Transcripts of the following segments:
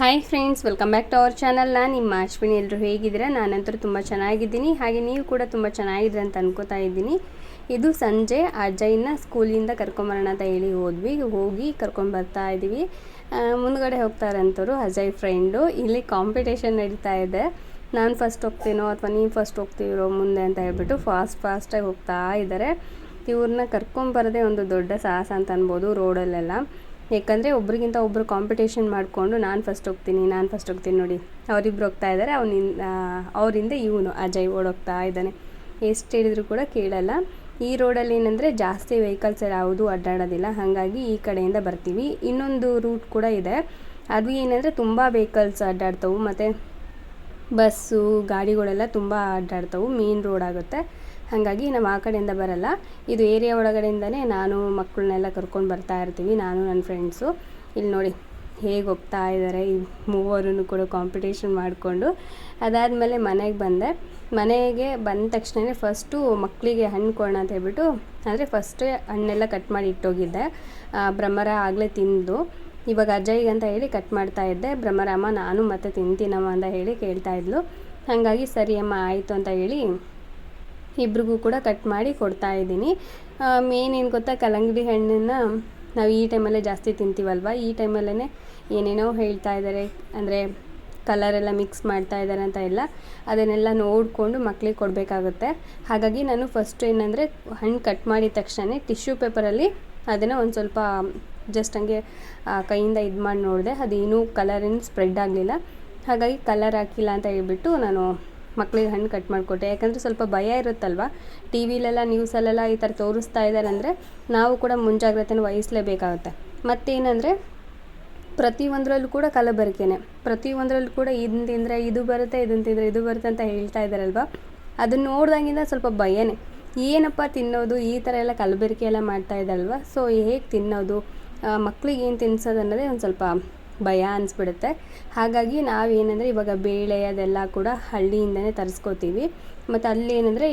Hi friends welcome back to our channel ನಾನು ನಿಮ್ಮ ಅಶ್ವಿನಿ. ಎಲ್ಲರೂ ಹೇಗಿದ್ದೀರಾ? ನಾನಂತರ ತುಂಬ ಚೆನ್ನಾಗಿದ್ದೀನಿ. ಹಾಗೆ ನೀವು ಕೂಡ ತುಂಬ ಚೆನ್ನಾಗಿದ್ದೀರ ಅಂತ ಅನ್ಕೋತಾ ಇದ್ದೀನಿ. ಇದು ಸಂಜೆ. ಅಜ್ಜಯ್ಯನ ಸ್ಕೂಲಿಂದ ಕರ್ಕೊಂಬರೋಣ ಅಂತ ಹೇಳಿ ಹೋದ್ವಿ. ಹೋಗಿ ಕರ್ಕೊಂಡು ಬರ್ತಾ ಇದ್ದೀವಿ. ಮುಂದಗಡೆ ಹೋಗ್ತಾರಂತವರು ಅಜಯ್ ಫ್ರೆಂಡು ಇಲ್ಲಿ ಕಾಂಪಿಟೇಷನ್ ನಡೀತಾ ಇದೆ. ನಾನು ಫಸ್ಟ್ ಹೋಗ್ತೀನೋ ಅಥವಾ ನೀವು ಫಸ್ಟ್ ಹೋಗ್ತೀರೋ ಮುಂದೆ ಅಂತ ಹೇಳ್ಬಿಟ್ಟು ಫಾಸ್ಟ್ ಫಾಸ್ಟಾಗಿ ಹೋಗ್ತಾ ಇದ್ದಾರೆ ಇವ್ರನ್ನ ಕರ್ಕೊಂಬರೋದೇ ಒಂದು ದೊಡ್ಡ ಸಾಹಸ ಅಂತ ಅನ್ಬೋದು ರೋಡಲ್ಲೆಲ್ಲ. ಯಾಕಂದರೆ ಒಬ್ರಿಗಿಂತ ಒಬ್ಬರು ಕಾಂಪಿಟೇಷನ್ ಮಾಡಿಕೊಂಡು ನಾನು ಫಸ್ಟ್ ಹೋಗ್ತೀನಿ, ನಾನು ಫಸ್ಟ್ ಹೋಗ್ತೀನಿ ನೋಡಿ. ಅವರಿಬ್ರು ಹೋಗ್ತಾ ಇದ್ದಾರೆ ಅವನಿಂದ ಅವರಿಂದ ಇವನು ಅಜಯ್ ಓಡೋಗ್ತಾ ಇದ್ದಾನೆ. ಎಷ್ಟು ಹೇಳಿದ್ರು ಕೂಡ ಕೇಳಲ್ಲ. ಈ ರೋಡಲ್ಲಿ ಏನಂದರೆ ಜಾಸ್ತಿ ವೆಹಿಕಲ್ಸ್ ಯಾವುದು ಅಡ್ಡಾಡೋದಿಲ್ಲ. ಹಾಗಾಗಿ ಈ ಕಡೆಯಿಂದ ಬರ್ತೀವಿ. ಇನ್ನೊಂದು ರೂಟ್ ಕೂಡ ಇದೆ. ಅದು ಏನಂದರೆ ತುಂಬ ವೆಹಿಕಲ್ಸ್ ಅಡ್ಡಾಡ್ತವೆ. ಮತ್ತು ಬಸ್ಸು, ಗಾಡಿಗಳೆಲ್ಲ ತುಂಬ ಅಡ್ಡಾಡ್ತವೆ. ಮೇನ್ ರೋಡ್ ಆಗುತ್ತೆ. ಹಾಗಾಗಿ ನಾವು ಆ ಕಡೆಯಿಂದ ಬರಲ್ಲ. ಇದು ಏರಿಯಾ ಒಳಗಡೆಯಿಂದನೇ ನಾನು ಮಕ್ಕಳನ್ನೆಲ್ಲ ಕರ್ಕೊಂಡು ಬರ್ತಾ ಇರ್ತೀವಿ, ನಾನು, ನನ್ನ ಫ್ರೆಂಡ್ಸು ಇಲ್ಲಿ ನೋಡಿ, ಹೇಗೆ ಹೋಗ್ತಾ ಇದ್ದಾರೆ ಈ ಮೂವರೂ ಕೂಡ ಕಾಂಪಿಟೇಷನ್ ಮಾಡಿಕೊಂಡು. ಅದಾದಮೇಲೆ ಮನೆಗೆ ಬಂದೆ. ಮನೆಗೆ ಬಂದ ತಕ್ಷಣವೇ ಫಸ್ಟು ಮಕ್ಕಳಿಗೆ ಹಣ್ಣು ಕೊಡೋಣ ಅಂತ ಹೇಳ್ಬಿಟ್ಟು ಅಂದರೆ ಫಸ್ಟ್ ಹಣ್ಣೆಲ್ಲ ಕಟ್ ಮಾಡಿ ಇಟ್ಟೋಗಿದ್ದೆ. ಭ್ರಮರ ಆಗಲೇ ತಿಂದು ಇವಾಗ ಅಜಯ್ಗೆ ಅಂತ ಹೇಳಿ ಕಟ್ ಮಾಡ್ತಾ ಇದ್ದೆ. ಭ್ರಮರಮ್ಮ ನಾನು ಮತ್ತೆ ತಿಂತೀನಮ್ಮ ಅಂತ ಹೇಳಿ ಕೇಳ್ತಾ ಇದ್ಲು. ಹಾಗಾಗಿ ಸರಿ ಅಮ್ಮ ಆಯಿತು ಅಂತ ಹೇಳಿ ಇಬ್ರಿಗೂ ಕೂಡ ಕಟ್ ಮಾಡಿ ಕೊಡ್ತಾ ಇದ್ದೀನಿ. ಮೇನ್ ಏನು ಗೊತ್ತಾ, ಕಲ್ಲಂಗಡಿ ಹಣ್ಣನ್ನು ನಾವು ಈ ಟೈಮಲ್ಲೇ ಜಾಸ್ತಿ ತಿಂತೀವಲ್ವ? ಈ ಟೈಮಲ್ಲೇ ಏನೇನೋ ಹೇಳ್ತಾ ಇದ್ದಾರೆ ಅಂದರೆ ಕಲರೆಲ್ಲ ಮಿಕ್ಸ್ ಮಾಡ್ತಾ ಇದ್ದಾರೆ ಅಂತ ಎಲ್ಲ ಅದನ್ನೆಲ್ಲ ನೋಡಿಕೊಂಡು ಮಕ್ಕಳಿಗೆ ಕೊಡಬೇಕಾಗುತ್ತೆ. ಹಾಗಾಗಿ ನಾನು ಫಸ್ಟ್ ಏನಂದರೆ ಹಣ್ಣು ಕಟ್ ಮಾಡಿದ ತಕ್ಷಣ ಟಿಶ್ಯೂ ಪೇಪರಲ್ಲಿ ಅದನ್ನು ಒಂದು ಸ್ವಲ್ಪ ಜಸ್ಟ್ ಹಂಗೆ ಕೈಯಿಂದ ಇದು ಮಾಡಿ ನೋಡಿದೆ. ಅದೇನೂ ಕಲರೇನು ಸ್ಪ್ರೆಡ್ ಆಗಲಿಲ್ಲ. ಹಾಗಾಗಿ ಕಲರ್ ಹಾಕಿಲ್ಲ ಅಂತ ಹೇಳ್ಬಿಟ್ಟು ನಾನು ಮಕ್ಕಳಿಗೆ ಹಣ್ಣು ಕಟ್ ಮಾಡಿಕೊಟ್ಟೆ ಯಾಕಂದರೆ ಸ್ವಲ್ಪ ಭಯ ಇರುತ್ತಲ್ವ? ಟಿ ವಿಲೆಲ್ಲ ನ್ಯೂಸಲ್ಲೆಲ್ಲ ಈ ಥರ ತೋರಿಸ್ತಾ ಇದ್ದಾರೆ ಅಂದರೆ ನಾವು ಕೂಡ ಮುಂಜಾಗ್ರತೆನ ವಹಿಸಲೇಬೇಕಾಗುತ್ತೆ. ಮತ್ತೇನಂದರೆ ಪ್ರತಿಯೊಂದರಲ್ಲೂ ಕೂಡ ಕಲಬೆರಕೆನೆ. ಪ್ರತಿಯೊಂದರಲ್ಲೂ ಕೂಡ ಇದನ್ನ ತಿಂದರೆ, ಇದು ಬರುತ್ತೆ ಇದನ್ನು ತಿಂದರೆ, ಇದು ಬರುತ್ತೆ ಅಂತ ಹೇಳ್ತಾ ಇದ್ದಾರಲ್ವ? ಅದನ್ನು ನೋಡ್ದಾಗಿಂದ ಸ್ವಲ್ಪ ಭಯನೇ. ಏನಪ್ಪ ತಿನ್ನೋದು? ಈ ಥರ ಎಲ್ಲ ಕಲಬೆರಕೆ ಎಲ್ಲ ಮಾಡ್ತಾ ಇದ್ದಲ್ವ ಸೊ ಹೇಗೆ ತಿನ್ನೋದು? ಮಕ್ಕಳಿಗೆ ಏನು ತಿನ್ಸೋದು ಅನ್ನೋದೇ ಒಂದು ಸ್ವಲ್ಪ ಭಯ ಅನಿಸ್ಬಿಡುತ್ತೆ. ಹಾಗಾಗಿ ನಾವೇನಂದರೆ ಇವಾಗ ಬೇಳೆ ಅದೆಲ್ಲ ಕೂಡ ಹಳ್ಳಿಯಿಂದನೇ ತರಿಸ್ಕೋತೀವಿ. ಮತ್ತು ಅಲ್ಲಿ ಏನಂದರೆ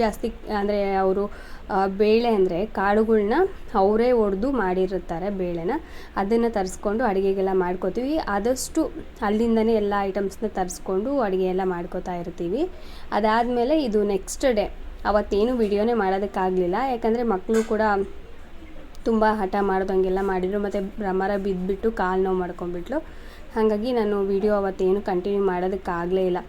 ಜಾಸ್ತಿ ಅಂದರೆ ಅವರು ಬೇಳೆ ಅಂದರೆ ಕಾಳುಗಳನ್ನ ಅವರೇ ಒಡೆದು ಮಾಡಿರುತ್ತಾರೆ ಬೇಳೆನ. ಅದನ್ನು ತರಿಸ್ಕೊಂಡು ಅಡುಗೆಗೆಲ್ಲ ಮಾಡ್ಕೋತೀವಿ. ಆದಷ್ಟು ಅಲ್ಲಿಂದನೇ ಎಲ್ಲ ಐಟಮ್ಸ್ನ ತರಿಸ್ಕೊಂಡು ಅಡುಗೆ ಎಲ್ಲ ಮಾಡ್ಕೋತಾ ಇರ್ತೀವಿ. ಅದಾದಮೇಲೆ ಇದು ನೆಕ್ಸ್ಟ್ ಡೇ. ಅವತ್ತೇನು ವಿಡಿಯೋನೇ ಮಾಡೋದಕ್ಕಾಗಲಿಲ್ಲ. ಯಾಕಂದರೆ ಮಕ್ಕಳು ಕೂಡ ತುಂಬ ಹಠ ಮಾಡ್ದಂಗೆಲ್ಲ ಮಾಡಿದರು. ಮತ್ತು ಭ್ರಮರ ಬಿದ್ದುಬಿಟ್ಟು ಕಾಲು ನೋವು ಮಾಡ್ಕೊಂಡ್ಬಿಟ್ಲು. ಹಾಗಾಗಿ ನಾನು ವಿಡಿಯೋ ಅವತ್ತೇನು ಕಂಟಿನ್ಯೂ ಮಾಡೋದಕ್ಕಾಗಲೇ ಇಲ್ಲ.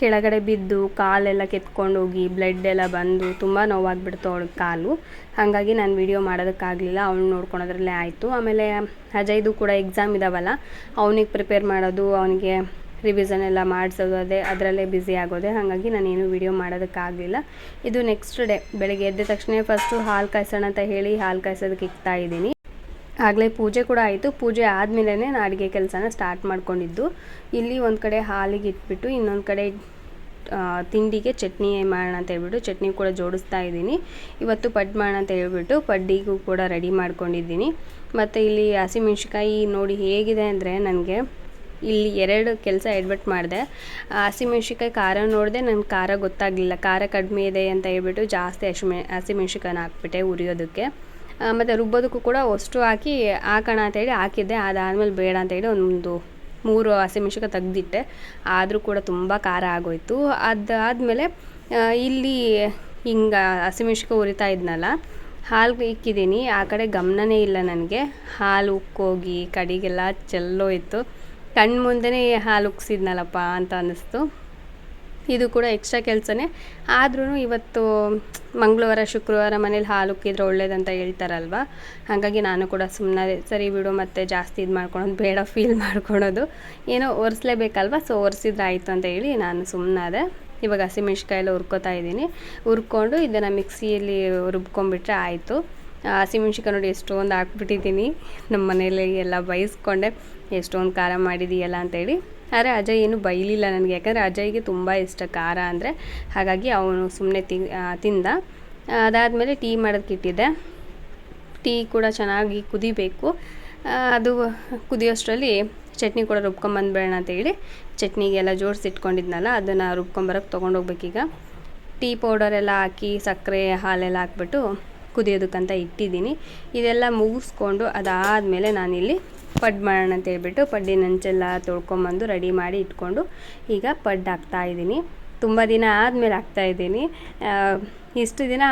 ಕೆಳಗಡೆ ಬಿದ್ದು ಕಾಲೆಲ್ಲ ಕೆತ್ಕೊಂಡು ಹೋಗಿ ಬ್ಲಡ್ ಎಲ್ಲ ಬಂದು ತುಂಬ ನೋವಾಗ್ಬಿಡ್ತು ಅವಳ ಕಾಲು. ಹಾಗಾಗಿ ನಾನು ವಿಡಿಯೋ ಮಾಡೋದಕ್ಕಾಗಲಿಲ್ಲ. ಅವ್ನು ನೋಡ್ಕೊಳೋದ್ರಲ್ಲೇ ಆಯಿತು. ಆಮೇಲೆ ಅಜಯ್ದು ಕೂಡ ಎಕ್ಸಾಮ್ ಇದ್ದಾವಲ್ಲ ಅವನಿಗೆ ಪ್ರಿಪೇರ್ ಮಾಡೋದು, ಅವನಿಗೆ ರಿವಿಸನ್ ಎಲ್ಲ ಮಾಡಿಸೋದು ಅದೇ ಅದರಲ್ಲೇ ಬ್ಯುಸಿ ಆಗೋದೆ. ಹಾಗಾಗಿ ನಾನೇನು ವಿಡಿಯೋ ಮಾಡೋದಕ್ಕಾಗಲಿಲ್ಲ. ಇದು ನೆಕ್ಸ್ಟ್ ಡೇ ಬೆಳಗ್ಗೆ ಎದ್ದ ತಕ್ಷಣ ಫಸ್ಟು ಹಾಲು ಕಾಯಿಸೋಣ ಅಂತ ಹೇಳಿ ಹಾಲು ಕಾಯಿಸೋದಕ್ಕೆ ಇಕ್ತಾ ಇದ್ದೀನಿ. ಆಗಲೇ ಪೂಜೆ ಕೂಡ ಆಯಿತು. ಪೂಜೆ ಆದಮೇಲೆ ನಾನು ಅಡುಗೆ ಕೆಲಸನ ಸ್ಟಾರ್ಟ್ ಮಾಡ್ಕೊಂಡಿದ್ದು. ಇಲ್ಲಿ ಒಂದು ಕಡೆ ಹಾಲಿಗೆ ಇಟ್ಬಿಟ್ಟು, ಇನ್ನೊಂದು ಕಡೆ ತಿಂಡಿಗೆ ಚಟ್ನಿ ಮಾಡೋಣ ಅಂತ ಹೇಳ್ಬಿಟ್ಟು ಚಟ್ನಿ ಕೂಡ ಜೋಡಿಸ್ತಾ ಇದ್ದೀನಿ. ಇವತ್ತು ಪಡ್ ಮಾಡೋಣ ಅಂತ ಹೇಳ್ಬಿಟ್ಟು ಪಡ್ಡಿಗೂ ಕೂಡ ರೆಡಿ ಮಾಡ್ಕೊಂಡಿದ್ದೀನಿ. ಮತ್ತು ಇಲ್ಲಿ ಹಸಿಮೆಣ್ಸಿಕಾಯಿ ನೋಡಿ ಹೇಗಿದೆ ಅಂದರೆ, ನನಗೆ ಇಲ್ಲಿ ಎರಡು ಕೆಲಸ ಎಡ್ವರ್ಟ್ ಮಾಡಿದೆ. ಹಸಿಮೆಣ್ಸಿಕಾಯಿ ಖಾರ ನೋಡಿದೆ ನನಗೆ ಖಾರ ಗೊತ್ತಾಗಲಿಲ್ಲ. ಖಾರ ಕಡಿಮೆ ಇದೆ ಅಂತ ಹೇಳ್ಬಿಟ್ಟು ಜಾಸ್ತಿ ಹಸಿಮೆ ಹಸಿಮೆಣ್ಸಿಕಾಯಿನ ಹಾಕ್ಬಿಟ್ಟೆ ಉರಿಯೋದಕ್ಕೆ. ಮತ್ತು ರುಬ್ಬೋದಕ್ಕೂ ಕೂಡ ಅಷ್ಟು ಹಾಕಿ, ಹಾಕೋಣ ಅಂತೇಳಿ ಹಾಕಿದ್ದೆ. ಅದಾದಮೇಲೆ ಬೇಡ ಅಂತೇಳಿ ಒಂದು ಮೂರು ಹಸಿಮೆಣ್ಸಿಕಾಯಿ ತೆಗ್ದಿಟ್ಟೆ. ಆದರೂ ಕೂಡ ತುಂಬ ಖಾರ ಆಗೋಯ್ತು. ಅದಾದಮೇಲೆ ಇಲ್ಲಿ ಹಿಂಗೆ ಹಸಿಮೆಣ್ಸಿಕಾಯಿ ಉರಿತಾ ಇದ್ನಲ್ಲ, ಹಾಲು ಇಕ್ಕಿದ್ದೀನಿ. ಆ ಕಡೆ ಗಮನನೇ ಇಲ್ಲ ನನಗೆ. ಹಾಲು ಉಕ್ಕೋಗಿ, ಕಡೆಗೆಲ್ಲ ಚೆಲ್ಲೋಯ್ತು. ಕಣ್ಣು ಮುಂದೆನೇ ಹಾಲು ಉಕ್ಸಿದ್ನಲ್ಲಪ್ಪ ಅಂತ ಅನ್ನಿಸ್ತು. ಇದು ಕೂಡ ಎಕ್ಸ್ಟ್ರಾ ಕೆಲಸನೇ. ಆದ್ರೂ ಇವತ್ತು ಮಂಗಳವಾರ, ಶುಕ್ರವಾರ ಮನೇಲಿ ಹಾಲು ಉಕ್ಕಿದ್ರೆ ಒಳ್ಳೇದಂತ ಹೇಳ್ತಾರಲ್ವ? ಹಾಗಾಗಿ ನಾನು ಕೂಡ ಸುಮ್ಮನೆ ಸರಿ ಬಿಡು ಮತ್ತೆ ಜಾಸ್ತಿ ಇದು ಮಾಡ್ಕೊಳೋದು ಬೇಡ ಫೀಲ್ ಮಾಡ್ಕೊಳೋದು. ಏನೋ ಒರೆಸ್ಲೇಬೇಕಲ್ವ? ಸೊ ಒರೆಸಿದ್ರೆ ಆಯಿತು ಅಂತ ಹೇಳಿ ನಾನು ಸುಮ್ಮನಾದೆ ಇವಾಗ ಹಸಿಮೆಣ್ಸಿಕಾಯಿ ಎಲ್ಲ ಹುರ್ಕೋತಾ ಇದ್ದೀನಿ. ಹುರ್ಕೊಂಡು ಇದನ್ನು ಮಿಕ್ಸಿಯಲ್ಲಿ ರುಬ್ಕೊಂಡ್ಬಿಟ್ರೆ ಆಯಿತು. ಹಸಿಮೆಣ್ಸಿಕಾಯಿ ನೋಡಿ ಎಷ್ಟೊಂದು ಹಾಕ್ಬಿಟ್ಟಿದ್ದೀನಿ. ನಮ್ಮ ಮನೇಲಿ ಎಲ್ಲ ಬೈಸ್ಕೊಂಡೆ. ಎಷ್ಟೊಂದು ಖಾರ ಮಾಡಿದೀಯಲ್ಲ ಅಂತೇಳಿ. ಆದರೆ ಅಜಯ್ ಏನು ಬೈಲಿಲ್ಲ ನನಗೆ. ಯಾಕಂದರೆ ಅಜಯ್ಗೆ ತುಂಬ ಇಷ್ಟ ಖಾರ ಅಂದರೆ. ಹಾಗಾಗಿ ಅವನು ಸುಮ್ಮನೆ ತಿ ತಿಂದ. ಅದಾದಮೇಲೆ ಟೀ ಮಾಡೋದಕ್ಕಿಟ್ಟಿದ್ದೆ ಟೀ ಕೂಡ ಚೆನ್ನಾಗಿ ಕುದಿಬೇಕು. ಅದು ಕುದಿಯೋಷ್ಟರಲ್ಲಿ ಚಟ್ನಿ ಕೂಡ ರುಬ್ಕೊಂಬಂದ್ಬೇಡ ಅಂತೇಳಿ ಚಟ್ನಿಗೆಲ್ಲ ಜೋಡಿಸಿ ಇಟ್ಕೊಂಡಿದ್ನಲ್ಲ ಅದನ್ನು ರುಬ್ಕೊಂಬರಕ್ಕೆ ತೊಗೊಂಡೋಗ್ಬೇಕೀಗ. ಟೀ ಪೌಡರ್ ಎಲ್ಲ ಹಾಕಿ ಸಕ್ಕರೆ ಹಾಲೆಲ್ಲ ಹಾಕ್ಬಿಟ್ಟು ಕುದಿಯೋದಕ್ಕಂತ ಇಟ್ಟಿದ್ದೀನಿ. ಇದೆಲ್ಲ ಮುಗಿಸ್ಕೊಂಡು ಅದಾದಮೇಲೆ ನಾನಿಲ್ಲಿ ಪಡ್ ಮಾಡೋಣ ಅಂತ ಹೇಳ್ಬಿಟ್ಟು ಪಡ್ಡಿನ ಅಂಚೆಲ್ಲ ತೊಳ್ಕೊಂಬಂದು ರೆಡಿ ಮಾಡಿ ಇಟ್ಕೊಂಡು ಈಗ ಪಡ್ ಹಾಕ್ತಾ ಇದ್ದೀನಿ. ತುಂಬ ದಿನ ಆದಮೇಲೆ ಹಾಕ್ತಾ ಇದ್ದೀನಿ. ಇಷ್ಟು ದಿನ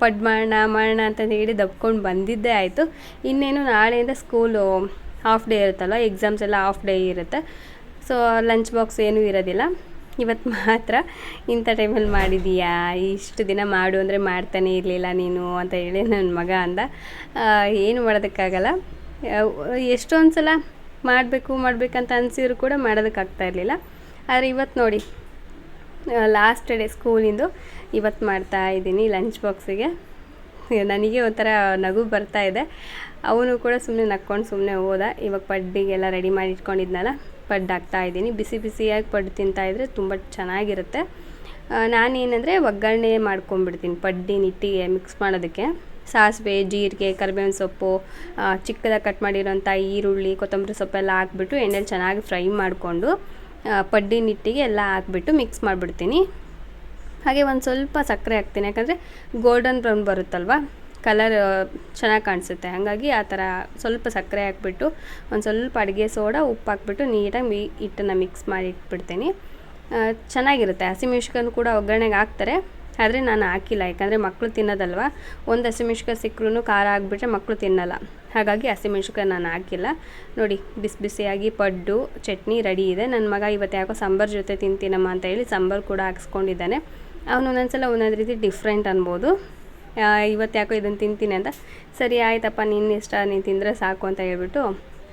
ಪಡ್ ಮಾಡೋಣ ಮಾಡೋಣ ಅಂತ ಹೇಳಿ ದಬ್ಕೊಂಡು ಬಂದಿದ್ದೇ ಆಯಿತು. ಇನ್ನೇನು ನಾಳೆಯಿಂದ ಸ್ಕೂಲು ಹಾಫ್ ಡೇ ಇರುತ್ತಲ್ಲ ಎಕ್ಸಾಮ್ಸ್ ಎಲ್ಲ ಹಾಫ್ ಡೇ ಇರುತ್ತೆ. ಸೊ, ಲಂಚ್ ಬಾಕ್ಸ್ ಏನೂ ಇರೋದಿಲ್ಲ. ಇವತ್ತು ಮಾತ್ರ ಇಂಥ ಟೈಮಲ್ಲಿ ಮಾಡಿದೀಯಾ ಇಷ್ಟು ದಿನ ಮಾಡು ಅಂದರೆ ಮಾಡ್ತಾನೆ ಇರಲಿಲ್ಲ ನೀನು ಅಂತ ಹೇಳಿ ನನ್ನ ಮಗ ಅಂದ. ಏನು ಮಾಡೋದಕ್ಕಾಗಲ್ಲ. ಎಷ್ಟೊಂದು ಸಲ ಮಾಡಬೇಕು, ಮಾಡಬೇಕಂತ ಅನಿಸಿದ್ರು ಕೂಡ ಮಾಡೋದಕ್ಕಾಗ್ತಾ ಇರಲಿಲ್ಲ. ಆದರೆ ಇವತ್ತು ನೋಡಿ ಲಾಸ್ಟ್ ಡೇ ಸ್ಕೂಲಿಂದು ಇವತ್ತು ಮಾಡ್ತಾ ಇದ್ದೀನಿ ಲಂಚ್ ಬಾಕ್ಸಿಗೆ ನನಗೆ ಒಂಥರ ನಗು ಬರ್ತಾ ಇದೆ. ಅವನು ಕೂಡ ಸುಮ್ಮನೆ ನಕ್ಕೊಂಡು ಸುಮ್ಮನೆ ಹೋದ. ಇವಾಗ ಪಡ್ಡಿಗೆಲ್ಲ ರೆಡಿ ಮಾಡಿ ಇಟ್ಕೊಂಡಿದ್ನಲ್ಲ ಪಡ್ಡು ಹಾಕ್ತಾ ಇದ್ದೀನಿ. ಬಿಸಿ ಬಿಸಿಯಾಗಿ ಪಡ್ಡು ತಿಂತಾಯಿದ್ರೆ ತುಂಬ ಚೆನ್ನಾಗಿರುತ್ತೆ. ನಾನೇನಂದರೆ ಒಗ್ಗರಣೆ ಮಾಡ್ಕೊಂಬಿಡ್ತೀನಿ ಪಡ್ಡಿ ನಿಟ್ಟಿಗೆ ಮಿಕ್ಸ್ ಮಾಡೋದಕ್ಕೆ. ಸಾಸಿವೆ, ಜೀರಿಗೆ, ಕರಿಬೇವಿನ ಸೊಪ್ಪು ಚಿಕ್ಕದಾಗಿ ಕಟ್ ಮಾಡಿರೋಂಥ ಈರುಳ್ಳಿ, ಕೊತ್ತಂಬರಿ ಸೊಪ್ಪೆಲ್ಲ ಹಾಕ್ಬಿಟ್ಟು ಎಣ್ಣೆಲಿ ಚೆನ್ನಾಗಿ ಫ್ರೈ ಮಾಡಿಕೊಂಡು ಪಡ್ಡಿ ನಿಟ್ಟಿಗೆ ಎಲ್ಲ ಹಾಕ್ಬಿಟ್ಟು ಮಿಕ್ಸ್ ಮಾಡಿಬಿಡ್ತೀನಿ. ಹಾಗೆ ಒಂದು ಸ್ವಲ್ಪ ಸಕ್ಕರೆ ಹಾಕ್ತೀನಿ. ಯಾಕಂದರೆ ಗೋಲ್ಡನ್ ಬ್ರೌನ್ ಬರುತ್ತಲ್ವ ಕಲರ್ ಚೆನ್ನಾಗಿ ಕಾಣಿಸುತ್ತೆ. ಹಾಗಾಗಿ ಆ ಥರ ಸ್ವಲ್ಪ ಸಕ್ಕರೆ ಹಾಕ್ಬಿಟ್ಟು, ಒಂದು ಸ್ವಲ್ಪ ಅಡುಗೆ ಸೋಡಾ, ಉಪ್ಪು ಹಾಕ್ಬಿಟ್ಟು ನೀಟಾಗಿ ಮಿ, ಹಿಟ್ಟನ್ನು ಮಿಕ್ಸ್ ಮಾಡಿ ಇಟ್ಬಿಡ್ತೀನಿ. ಚೆನ್ನಾಗಿರುತ್ತೆ. ಹಸಿಮೆಣ್ಸಿಕಾಯನ್ನು ಕೂಡ ಒಗ್ಗರಣೆಗೆ ಹಾಕ್ತಾರೆ. ಆದರೆ ನಾನು ಹಾಕಿಲ್ಲ, ಯಾಕಂದರೆ ಮಕ್ಕಳು ತಿನ್ನೋದಲ್ವ? ಒಂದು ಹಸಿಮೆಣ್ಸಿಕಾಯಿ ಸಿಕ್ಕರೂ ಖಾರ ಆಗಿಬಿಟ್ರೆ ಮಕ್ಕಳು ತಿನ್ನಲ್ಲ. ಹಾಗಾಗಿ ಹಸಿಮೆಣ್ಸಿಕಾಯಿ ನಾನು ಹಾಕಿಲ್ಲ. ನೋಡಿ, ಬಿಸಿ ಬಿಸಿಯಾಗಿ ಪಡ್ಡು, ಚಟ್ನಿ ರೆಡಿ ಇದೆ. ನನ್ನ ಮಗ ಇವತ್ತು ಯಾಕೋ ಸಾಂಬಾರು ಜೊತೆ ತಿಂತೀನಮ್ಮ ಅಂತ ಹೇಳಿ ಸಾಂಬಾರು ಕೂಡ ಹಾಕ್ಸ್ಕೊಂಡಿದ್ದಾನೆ. ಅವನು ಒಂದೊಂದ್ಸಲ ಒಂದೊಂದು ರೀತಿ ಡಿಫ್ರೆಂಟ್ ಅನ್ಬೋದು. ಇವತ್ತು ಯಾಕೋ ಇದನ್ನು ತಿಂತೀನಿ ಅಂತ. ಸರಿ, ಆಯ್ತಪ್ಪ ನಿನ್ನ ಇಷ್ಟ, ನೀನು ತಿಂದರೆ ಸಾಕು ಅಂತ ಹೇಳ್ಬಿಟ್ಟು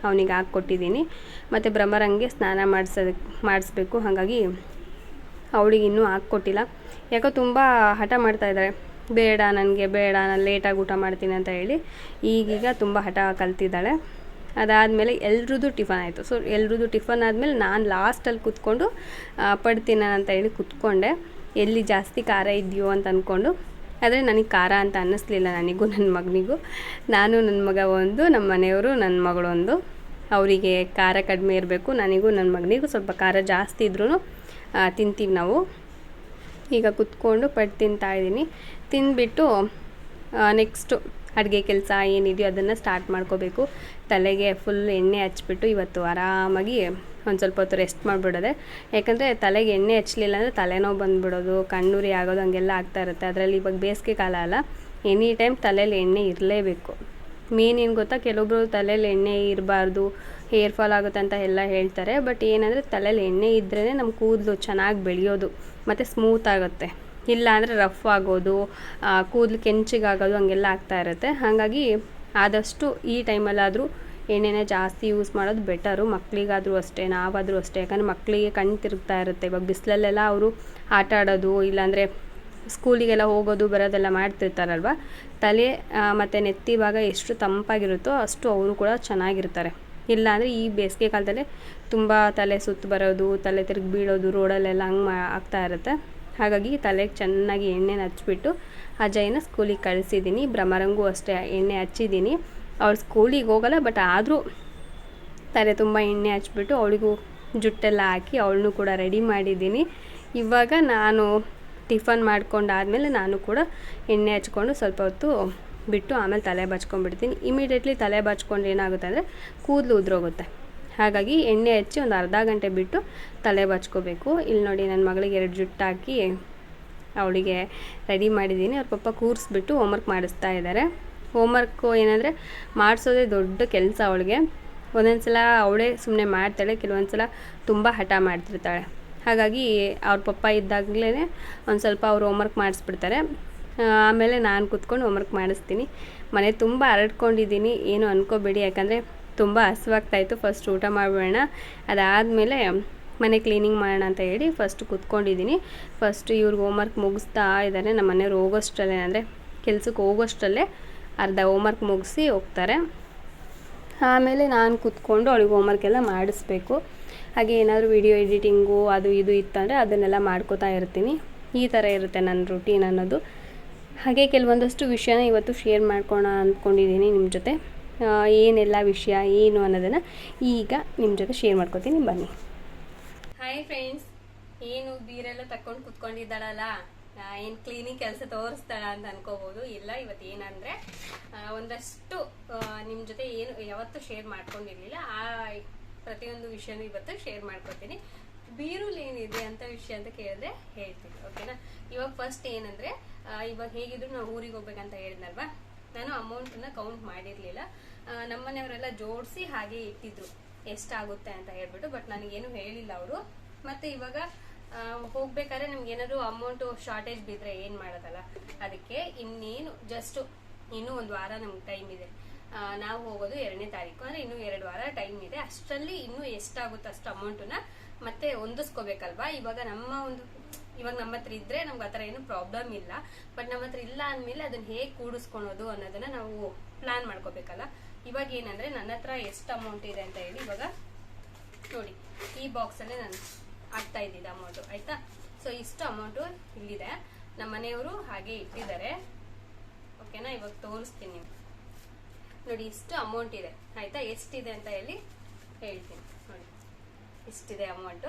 ಅವನಿಗೆ ಹಾಕ್ಕೊಟ್ಟಿದ್ದೀನಿ. ಮತ್ತು ಭ್ರಮರಂಗೆ ಸ್ನಾನ ಮಾಡಿಸೋದಕ್ಕೆ ಮಾಡಿಸ್ಬೇಕು. ಹಾಗಾಗಿ ಅವಳಿಗೆ ಇನ್ನೂ ಹಾಕ್ಕೊಟ್ಟಿಲ್ಲ. ಯಾಕೋ ತುಂಬ ಹಠ ಮಾಡ್ತಾ ಇದ್ದಾಳೆ ಬೇಡ ನನಗೆ, ಬೇಡ, ನಾನು ಲೇಟಾಗಿ ಊಟ ಮಾಡ್ತೀನಿ ಅಂತ ಹೇಳಿ ಈಗೀಗ ತುಂಬ ಹಠ ಕಲ್ತಿದ್ದಾಳೆ. ಅದಾದಮೇಲೆ ಎಲ್ರದ್ದು ಟಿಫನ್ ಆಯಿತು. ಸೊ ಎಲ್ರದ್ದು ಟಿಫನ್ ಆದಮೇಲೆ ನಾನು ಲಾಸ್ಟಲ್ಲಿ ಕೂತ್ಕೊಂಡು ಪಡ್ತೀನ ಅಂತ ಹೇಳಿ ಕೂತ್ಕೊಂಡೆ. ಎಲ್ಲಿ ಜಾಸ್ತಿ ಖಾರ ಇದೆಯೋ ಅಂತ ಅಂದ್ಕೊಂಡು ಆದರೆ ನನಗೆ ಖಾರ ಅಂತ ಅನ್ನಿಸ್ಲಿಲ್ಲ ನನಗೂ ನನ್ನ ಮಗನಿಗೂ. ನಾನು ನನ್ನ ಮಗ ಒಂದು ನಮ್ಮ ಮನೆಯವರು ನನ್ನ ಮಗಳೊಂದು. ಅವರಿಗೆ ಖಾರ ಕಡಿಮೆ ಇರಬೇಕು. ನನಗೂ ನನ್ನ ಮಗನಿಗೂ ಸ್ವಲ್ಪ ಖಾರ ಜಾಸ್ತಿ ಇದ್ರೂ ತಿಂತೀವಿ ನಾವು. ಈಗ ಕುತ್ಕೊಂಡು ಪಟ್ಟು ತಿಂತಾ ಇದ್ದೀನಿ. ತಿಂದ್ಬಿಟ್ಟು ನೆಕ್ಸ್ಟು ಅಡುಗೆ ಕೆಲಸ ಏನಿದೆಯೋ ಅದನ್ನು ಸ್ಟಾರ್ಟ್ ಮಾಡ್ಕೋಬೇಕು. ತಲೆಗೆ ಫುಲ್ ಎಣ್ಣೆ ಹಚ್ಬಿಟ್ಟು ಇವತ್ತು ಆರಾಮಾಗಿ ಒಂದು ಸ್ವಲ್ಪ ಹೊತ್ತು ರೆಸ್ಟ್ ಮಾಡಿಬಿಡೋದೆ. ಯಾಕಂದರೆ ತಲೆಗೆ ಎಣ್ಣೆ ಹಚ್ಚಲಿಲ್ಲ ಅಂದರೆ ತಲೆನೋವು ಬಂದುಬಿಡೋದು, ಕಣ್ಣುರಿ ಆಗೋದು ಹಂಗೆಲ್ಲ ಆಗ್ತಾ ಇರುತ್ತೆ. ಅದರಲ್ಲಿ ಇವಾಗ ಬೇಸಿಗೆ ಕಾಲ ಅಲ್ಲ ಎನಿ ಟೈಮ್ ತಲೆಯಲ್ಲಿ ಎಣ್ಣೆ ಇರಲೇಬೇಕು. ಮೇನ್ ಏನು ಗೊತ್ತಾ? ಕೆಲವೊಬ್ರು ತಲೆಯಲ್ಲಿ ಎಣ್ಣೆ ಇರಬಾರ್ದು ಹೇರ್ ಫಾಲ್ ಆಗುತ್ತೆ ಅಂತ ಎಲ್ಲ ಹೇಳ್ತಾರೆ. ಬಟ್ ಏನಂದರೆ ತಲೆಯಲ್ಲಿ ಎಣ್ಣೆ ಇದ್ರೇ ನಮ್ಮ ಕೂದಲು ಚೆನ್ನಾಗಿ ಬೆಳೆಯೋದು. ಮತ್ತು ಸ್ಮೂತ್ ಆಗುತ್ತೆ. ಇಲ್ಲ ಅಂದರೆ ರಫ್ ಆಗೋದು ಕೂದಲು ಕೆಂಚಿಗಾಗೋದು ಹಂಗೆಲ್ಲ ಆಗ್ತಾ ಇರುತ್ತೆ. ಹಾಗಾಗಿ ಆದಷ್ಟು ಈ ಟೈಮಲ್ಲಾದರೂ ಎಣ್ಣೆನ ಜಾಸ್ತಿ ಯೂಸ್ ಮಾಡೋದು ಬೆಟರು ಮಕ್ಕಳಿಗಾದರೂ ಅಷ್ಟೇ, ನಾವಾದರೂ ಅಷ್ಟೇ. ಯಾಕಂದರೆ ಮಕ್ಕಳಿಗೆ ಕಣ್ಣು ತಿರುಗ್ತಾ ಇರುತ್ತೆ. ಇವಾಗ ಬಿಸಿಲಲ್ಲೆಲ್ಲ ಅವರು ಆಟ ಆಡೋದು, ಇಲ್ಲಾಂದರೆ ಸ್ಕೂಲಿಗೆಲ್ಲ ಹೋಗೋದು, ಬರೋದೆಲ್ಲ ಮಾಡ್ತಿರ್ತಾರಲ್ವ? ತಲೆ ಮತ್ತು ನೆತ್ತಿ ಭಾಗ ಎಷ್ಟು ತಂಪಾಗಿರುತ್ತೋ ಅಷ್ಟು ಅವರು ಕೂಡ ಚೆನ್ನಾಗಿರ್ತಾರೆ. ಇಲ್ಲಾಂದರೆ ಈ ಬೇಸಿಗೆ ಕಾಲದಲ್ಲೇ ತುಂಬ ತಲೆ ಸುತ್ತು ಬರೋದು, ತಲೆ ತಿರುಗಿ ಬೀಳೋದು ರೋಡಲ್ಲೆಲ್ಲ ಹಂಗೆ ಮಾ ಆಗ್ತಾ ಇರುತ್ತೆ. ಹಾಗಾಗಿ ತಲೆಗೆ ಚೆನ್ನಾಗಿ ಎಣ್ಣೆನ ಹಚ್ಬಿಟ್ಟು ಅಜಯ್ನ ಸ್ಕೂಲಿಗೆ ಕಳಿಸಿದ್ದೀನಿ ಭ್ರಮರಂಗೂ ಅಷ್ಟೇ ಎಣ್ಣೆ ಹಚ್ಚಿದ್ದೀನಿ ಅವಳು ಸ್ಕೂಲಿಗೆ ಹೋಗಲ್ಲ, ಬಟ್ ಆದರೂ ತಲೆ ತುಂಬ ಎಣ್ಣೆ ಹಚ್ಬಿಟ್ಟು ಅವಳಿಗೂ ಜುಟ್ಟೆಲ್ಲ ಹಾಕಿ ಅವಳನ್ನೂ ಕೂಡ ರೆಡಿ ಮಾಡಿದ್ದೀನಿ ಇವಾಗ ನಾನು ಟಿಫನ್ ಮಾಡ್ಕೊಂಡಾದಮೇಲೆ ನಾನು ಕೂಡ ಎಣ್ಣೆ ಹಚ್ಕೊಂಡು ಸ್ವಲ್ಪ ಹೊತ್ತು ಬಿಟ್ಟು ಆಮೇಲೆ ತಲೆ ಬಚ್ಕೊಂಡ್ಬಿಡ್ತೀನಿ. ಇಮಿಡಿಯೇಟ್ಲಿ ತಲೆ ಬಚ್ಕೊಂಡು ಏನಾಗುತ್ತೆ ಅಂದರೆ ಕೂದಲು ಉದ್ರೋಗುತ್ತೆ. ಹಾಗಾಗಿ ಎಣ್ಣೆ ಹಚ್ಚಿ ಒಂದು ಅರ್ಧ ಗಂಟೆ ಬಿಟ್ಟು ತಲೆ ಬಚ್ಕೋಬೇಕು. ಇಲ್ಲಿ ನೋಡಿ ನನ್ನ ಮಗಳಿಗೆ ಎರಡು ಜುಟ್ಟು ಹಾಕಿ ಅವಳಿಗೆ ರೆಡಿ ಮಾಡಿದ್ದೀನಿ. ಅವ್ರ ಪಪ್ಪ ಕೂರಿಸ್ಬಿಟ್ಟು ಹೋಮ್ವರ್ಕ್ ಮಾಡಿಸ್ತಾ ಇದ್ದಾರೆ. ಹೋಮ್ವರ್ಕು ಏನಂದರೆ ಮಾಡಿಸೋದೇ ದೊಡ್ಡ ಕೆಲಸ ಅವಳಿಗೆ. ಒಂದೊಂದು ಸಲ ಅವಳೇ ಸುಮ್ಮನೆ ಮಾಡ್ತಾಳೆ ಕೆಲವೊಂದು ಸಲ ತುಂಬ ಹಠ ಮಾಡ್ತಿರ್ತಾಳೆ. ಹಾಗಾಗಿ ಅವ್ರ ಪಪ್ಪ ಇದ್ದಾಗಲೇ ಒಂದು ಸ್ವಲ್ಪ ಅವ್ರು ಹೋಮ್ವರ್ಕ್ ಮಾಡಿಸ್ಬಿಡ್ತಾರೆ. ಆಮೇಲೆ ನಾನು ಕೂತ್ಕೊಂಡು ಹೋಮ್ವರ್ಕ್ ಮಾಡಿಸ್ತೀನಿ. ಮನೆ ತುಂಬ ಹರಡ್ಕೊಂಡಿದ್ದೀನಿ ಏನು ಅನ್ಕೋಬೇಡಿ. ಯಾಕಂದರೆ ತುಂಬ ಹಸಿವಾಗ್ತಾಯಿತ್ತು. ಫಸ್ಟ್ ಊಟ ಮಾಡಬೇಡ ಅದಾದಮೇಲೆ ಮನೆ ಕ್ಲೀನಿಂಗ್ ಮಾಡೋಣ ಅಂತ ಹೇಳಿ ಫಸ್ಟ್ ಕೂತ್ಕೊಂಡಿದ್ದೀನಿ. ಫಸ್ಟ್ ಇವ್ರಿಗೆ ಹೋಮ್ವರ್ಕ್ ಮುಗಿಸ್ತಾ ಇದ್ದಾರೆ. ನಮ್ಮ ಮನೆಯವ್ರು ಹೋಗೋಷ್ಟರಲ್ಲೇ, ಅಂದರೆ ಕೆಲ್ಸಕ್ಕೆ ಹೋಗೋಷ್ಟರಲ್ಲೇ ಅರ್ಧ ಹೋಮ್ವರ್ಕ್ ಮುಗಿಸಿ ಹೋಗ್ತಾರೆ. ಆಮೇಲೆ ನಾನು ಕೂತ್ಕೊಂಡು ಅವಳಿಗೆ ಹೋಮ್ವರ್ಕ್ ಎಲ್ಲ ಮಾಡಿಸ್ಬೇಕು. ಹಾಗೆ ಏನಾದರೂ ವಿಡಿಯೋ ಎಡಿಟಿಂಗು ಅದು ಇದು ಇತ್ತಂದರೆ ಅದನ್ನೆಲ್ಲ ಮಾಡ್ಕೋತಾ ಇರ್ತೀನಿ. ಈ ಥರ ಇರುತ್ತೆ ನನ್ನ ರುಟೀನ್ ಅನ್ನೋದು. ಹಾಗೆ ಕೆಲವೊಂದಷ್ಟು ವಿಷಯನ ಇವತ್ತು ಶೇರ್ ಮಾಡ್ಕೋಣ ಅಂದ್ಕೊಂಡಿದ್ದೀನಿ ನಿಮ್ಮ ಜೊತೆ. ಏನೆಲ್ಲ ವಿಷಯ, ಏನು ಅನ್ನೋದನ್ನು ಈಗ ನಿಮ್ಮ ಜೊತೆ ಶೇರ್ ಮಾಡ್ಕೊತೀನಿ. ಬನ್ನಿ. ಹಾಯ್ ಫ್ರೆಂಡ್ಸ್ ಏನು ಬೀರೆಲ್ಲ ತಕೊಂಡು ಕುತ್ಕೊಂಡಿದ್ದಾಳಲ್ಲ? ಏನು ಕ್ಲೀನಿಂಗ್ ಕೆಲಸ ತೋರಿಸ್ತಾಳ ಅಂತ ಅನ್ಕೋಬಹುದು ಇಲ್ಲ, ಇವತ್ತು ಏನಂದ್ರೆ ಒಂದಷ್ಟು ನಿಮ್ಮ ಜೊತೆ ಏನು ಯಾವತ್ತೂ ಶೇರ್ ಮಾಡ್ಕೊಂಡಿರ್ಲಿಲ್ಲ. ಆ ಪ್ರತಿಯೊಂದು ವಿಷಯನೂ ಇವತ್ತು ಶೇರ್ ಮಾಡ್ಕೊತೀನಿ. ಬೀರುಲ್ ಏನಿದೆ ಅಂತ ವಿಷಯ ಅಂತ ಕೇಳಿದ್ರೆ ಹೇಳ್ತೀನಿ ಓಕೆನಾ ಇವಾಗ ಫಸ್ಟ್ ಏನಂದ್ರೆ ಇವಾಗ ಹೇಗಿದ್ರು ನಾವು ಊರಿಗೆ ಹೋಗ್ಬೇಕಂತ ಹೇಳಿದ್ನಲ್ವಾ? ನಾನು ಅಮೌಂಟನ್ನು ಕೌಂಟ್ ಮಾಡಿರಲಿಲ್ಲ. ನಮ್ಮ ನಮ್ಮನೆಯವರೆಲ್ಲ ಜೋಡಿಸಿ ಹಾಗೆ ಇಟ್ಟಿದ್ರು. ಎಷ್ಟಾಗುತ್ತೆ ಅಂತ ಹೇಳ್ಬಿಟ್ಟು ಬಟ್ ನನಗೇನು ಹೇಳಿಲ್ಲ ಅವರು. ಮತ್ತೆ ಇವಾಗ ಹೋಗ್ಬೇಕಾದ್ರೆ ನಮ್ಗೆ ಏನಾದ್ರು ಅಮೌಂಟ್ ಶಾರ್ಟೇಜ್ ಬಿದ್ರೆ ಏನು ಮಾಡೋದಲ್ಲ? ಅದಕ್ಕೆ ಇನ್ನೇನು ಜಸ್ಟ್ ಇನ್ನೂ ಒಂದು ವಾರ ನಮ್ಗೆ ಟೈಮ್ ಇದೆ. ನಾವು ಹೋಗೋದು ಎರಡನೇ ತಾರೀಕು. ಅಂದ್ರೆ ಇನ್ನೂ ಎರಡು ವಾರ ಟೈಮ್ ಇದೆ. ಅಷ್ಟರಲ್ಲಿ ಇನ್ನೂ ಎಷ್ಟಾಗುತ್ತೆ ಅಷ್ಟು ಅಮೌಂಟನ್ನ ಮತ್ತೆ ಹೊಂದಿಸ್ಕೋಬೇಕಲ್ವಾ? ಇವಾಗ ನಮ್ಮ ಒಂದು ಇವಾಗ ನಮ್ಮ ಹತ್ರ ಇದ್ರೆ ನಮ್ಗೆ ಆತರ ಏನು ಪ್ರಾಬ್ಲಮ್ ಇಲ್ಲ. ಬಟ್ ನಮ್ಮ ಹತ್ರ ಇಲ್ಲ ಅಂದ್ಮೇಲೆ ಅದನ್ನ ಹೇಗೆ ಕೂಡಿಸ್ಕೊಳೋದು ಅನ್ನೋದನ್ನ ನಾವು ಪ್ಲಾನ್ ಮಾಡ್ಕೋಬೇಕಲ್ಲ. ಇವಾಗ ಏನಂದ್ರೆ ನನ್ನ ಹತ್ರ ಎಷ್ಟು ಅಮೌಂಟ್ ಇದೆ ಅಂತ ಹೇಳಿ ಇವಾಗ ನೋಡಿ, ಈ ಬಾಕ್ಸ್ ಅಲ್ಲಿ ನಾನು ಹಾಕ್ತಾ ಇದ್ದಿದ್ದೆ ಅಮೌಂಟ್ ಆಯ್ತಾ? ಸೊ ಇಷ್ಟು ಅಮೌಂಟು ಇಲ್ಲಿದೆ. ನಮ್ಮ ಮನೆಯವರು ಹಾಗೆ ಇಟ್ಟಿದ್ದಾರೆ. ಓಕೆನಾ ಇವಾಗ ತೋರಿಸ್ತೀನಿ. ನೋಡಿ, ಇಷ್ಟು ಅಮೌಂಟ್ ಇದೆ. ಆಯ್ತಾ? ಎಷ್ಟಿದೆ ಅಂತ ಹೇಳಿ ಹೇಳ್ತೀನಿ. ನೋಡಿ, ಇಷ್ಟಿದೆ ಅಮೌಂಟ್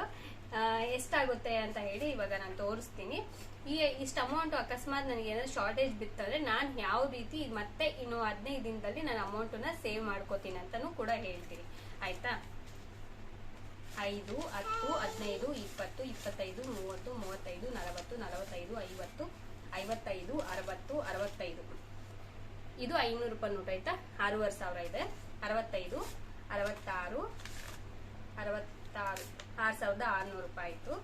ಎಷ್ಟಾಗುತ್ತೆ ಅಂತ ಹೇಳಿ ಇವಾಗ ನಾನು ತೋರಿಸ್ತೀನಿ. ಈ, ಇಷ್ಟು ಅಮೌಂಟ್ ಅಕಸ್ಮಾತ್ ನನಗೆ ಏನಾದ್ರು ಶಾರ್ಟೇಜ್ ಬಿತ್ತಂದ್ರೆ ನಾನು ಯಾವ ರೀತಿ ಮತ್ತೆ ಇನ್ನು ಹದಿನೈದು ದಿನದಲ್ಲಿ ನಾನು ಅಮೌಂಟನ್ನು ಸೇವ್ ಮಾಡ್ಕೋತೀನಿ ಅಂತಲೂ ಕೂಡ ಹೇಳ್ತೀನಿ. ಆಯಿತಾ? ಐದು, ಹತ್ತು, ಹದಿನೈದು, ಇಪ್ಪತ್ತು, ಇಪ್ಪತ್ತೈದು, ಮೂವತ್ತು, ಮೂವತ್ತೈದು, ನಲವತ್ತು, ನಲವತ್ತೈದು, ಐವತ್ತು, ಐವತ್ತೈದು, ಅರವತ್ತು, ಅರವತ್ತೈದು. ಇದು ಐನೂರು ರೂಪಾಯಿ ನೋಟ್ ಆಯ್ತಾ? ಆರೂವರೆ ಸಾವಿರ ಇದೆ. ಅರವತ್ತೈದು, ಅರವತ್ತಾರು ಅರವತ್ತಾರು. ಆರು ಸಾವಿರದ ಆರುನೂರು ರೂಪಾಯಿ ಆಯಿತು.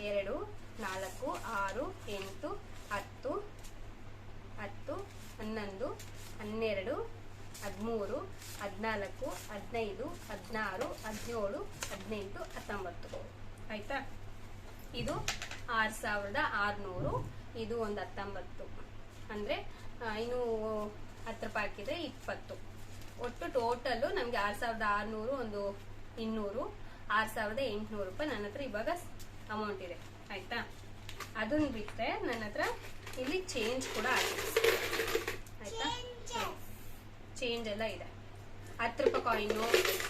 ಎರಡು, ನಾಲ್ಕು, ಆರು, ಎಂಟು, ಹತ್ತು ಹತ್ತು, ಹನ್ನೊಂದು, ಹನ್ನೆರಡು, ಹದಿಮೂರು, ಹದಿನಾಲ್ಕು, ಹದಿನೈದು, ಹದಿನಾರು, ಹದಿನೇಳು, ಹದಿನೆಂಟು, ಹತ್ತೊಂಬತ್ತು. ಆಯಿತಾ? ಇದು ಆರು ಸಾವಿರದ ಆರುನೂರು, ಇದು ಒಂದು ಹತ್ತೊಂಬತ್ತು. ಅಂದರೆ ಇನ್ನು ಹತ್ತು ರೂಪಾಯಿ ಹಾಕಿದರೆ ಇಪ್ಪತ್ತು. ಒಟ್ಟು ಟೋಟಲ್ಲು ನಮಗೆ ಆರು ಸಾವಿರದ ಆರುನೂರು ಒಂದು ಇನ್ನೂರು. ಆರು ಸಾವಿರದ ಎಂಟುನೂರು ರೂಪಾಯಿ ನನ್ನ ಹತ್ರ ಇವಾಗ ಅಮೌಂಟ್ ಇದೆ. ಆಯ್ತಾ? ಅದನ್ನ ಬಿಟ್ಟರೆ ನನ್ನ ಹತ್ರ ಇಲ್ಲಿ ಚೇಂಜ್ ಕೂಡ ಆಗಿದೆ. ಆಯ್ತಾ? ಚೇಂಜ್ ಎಲ್ಲ ಇದೆ. ಹತ್ತು ರೂಪಾಯಿ ಕಾಯಿನು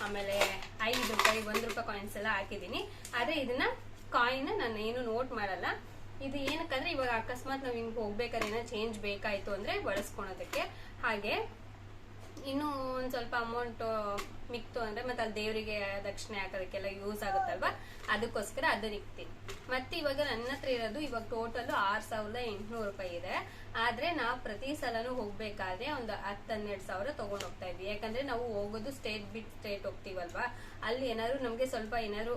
ಆಮೇಲೆ ಐದು ರೂಪಾಯಿ, ಒಂದು ರೂಪಾಯಿ ಕಾಯಿನ್ಸ್ ಎಲ್ಲ ಹಾಕಿದ್ದೀನಿ. ಆದರೆ ಇದನ್ನ ಕಾಯಿನ್ ನಾನು ಏನು ನೋಟ್ ಮಾಡಲ್ಲ. ಇದು ಏನಕ್ಕಂದ್ರೆ ಇವಾಗ ಅಕಸ್ಮಾತ್ ನಾವು ಹಿಂಗೆ ಹೋಗ್ಬೇಕಾದ್ರೆ ಏನೋ ಚೇಂಜ್ ಬೇಕಾಯಿತು ಅಂದ್ರೆ ಬಳಸ್ಕೊಳೋದಕ್ಕೆ. ಹಾಗೆ ಇನ್ನು ಒಂದ್ ಸ್ವಲ್ಪ ಅಮೌಂಟ್ ಮಿಕ್ತು ಅಂದ್ರೆ ಮತ್ತೆ ಅಲ್ಲಿ ದೇವರಿಗೆ ದಕ್ಷಿಣೆ ಹಾಕೋದಕ್ಕೆಲ್ಲ ಯೂಸ್ ಆಗುತ್ತಲ್ವಾ? ಅದಕ್ಕೋಸ್ಕರ ಅದನ್ನ ಇಕ್ತೀನಿ ಮತ್ತೆ ಇವಾಗ ನನ್ನ ಹತ್ರ ಇರೋದು ಇವಾಗ ಟೋಟಲ್ ಆರ್ ಸಾವಿರದ ಎಂಟುನೂರು ರೂಪಾಯಿ ಇದೆ. ಆದ್ರೆ ನಾವು ಪ್ರತಿ ಸಲನು ಹೋಗ್ಬೇಕಾದ್ರೆ ಒಂದು ಹತ್ತು ಹನ್ನೆರಡು ಸಾವಿರ ತಗೊಂಡು ಹೋಗ್ತಾ ಇದ್ವಿ. ಯಾಕಂದ್ರೆ ನಾವು ಹೋಗೋದು ಸ್ಟೇಟ್ ಬಿಟ್ ಸ್ಟೇಟ್ ಹೋಗ್ತೀವಲ್ವಾ? ಅಲ್ಲಿ ಏನಾದ್ರು ನಮ್ಗೆ ಸ್ವಲ್ಪ ಏನಾದ್ರು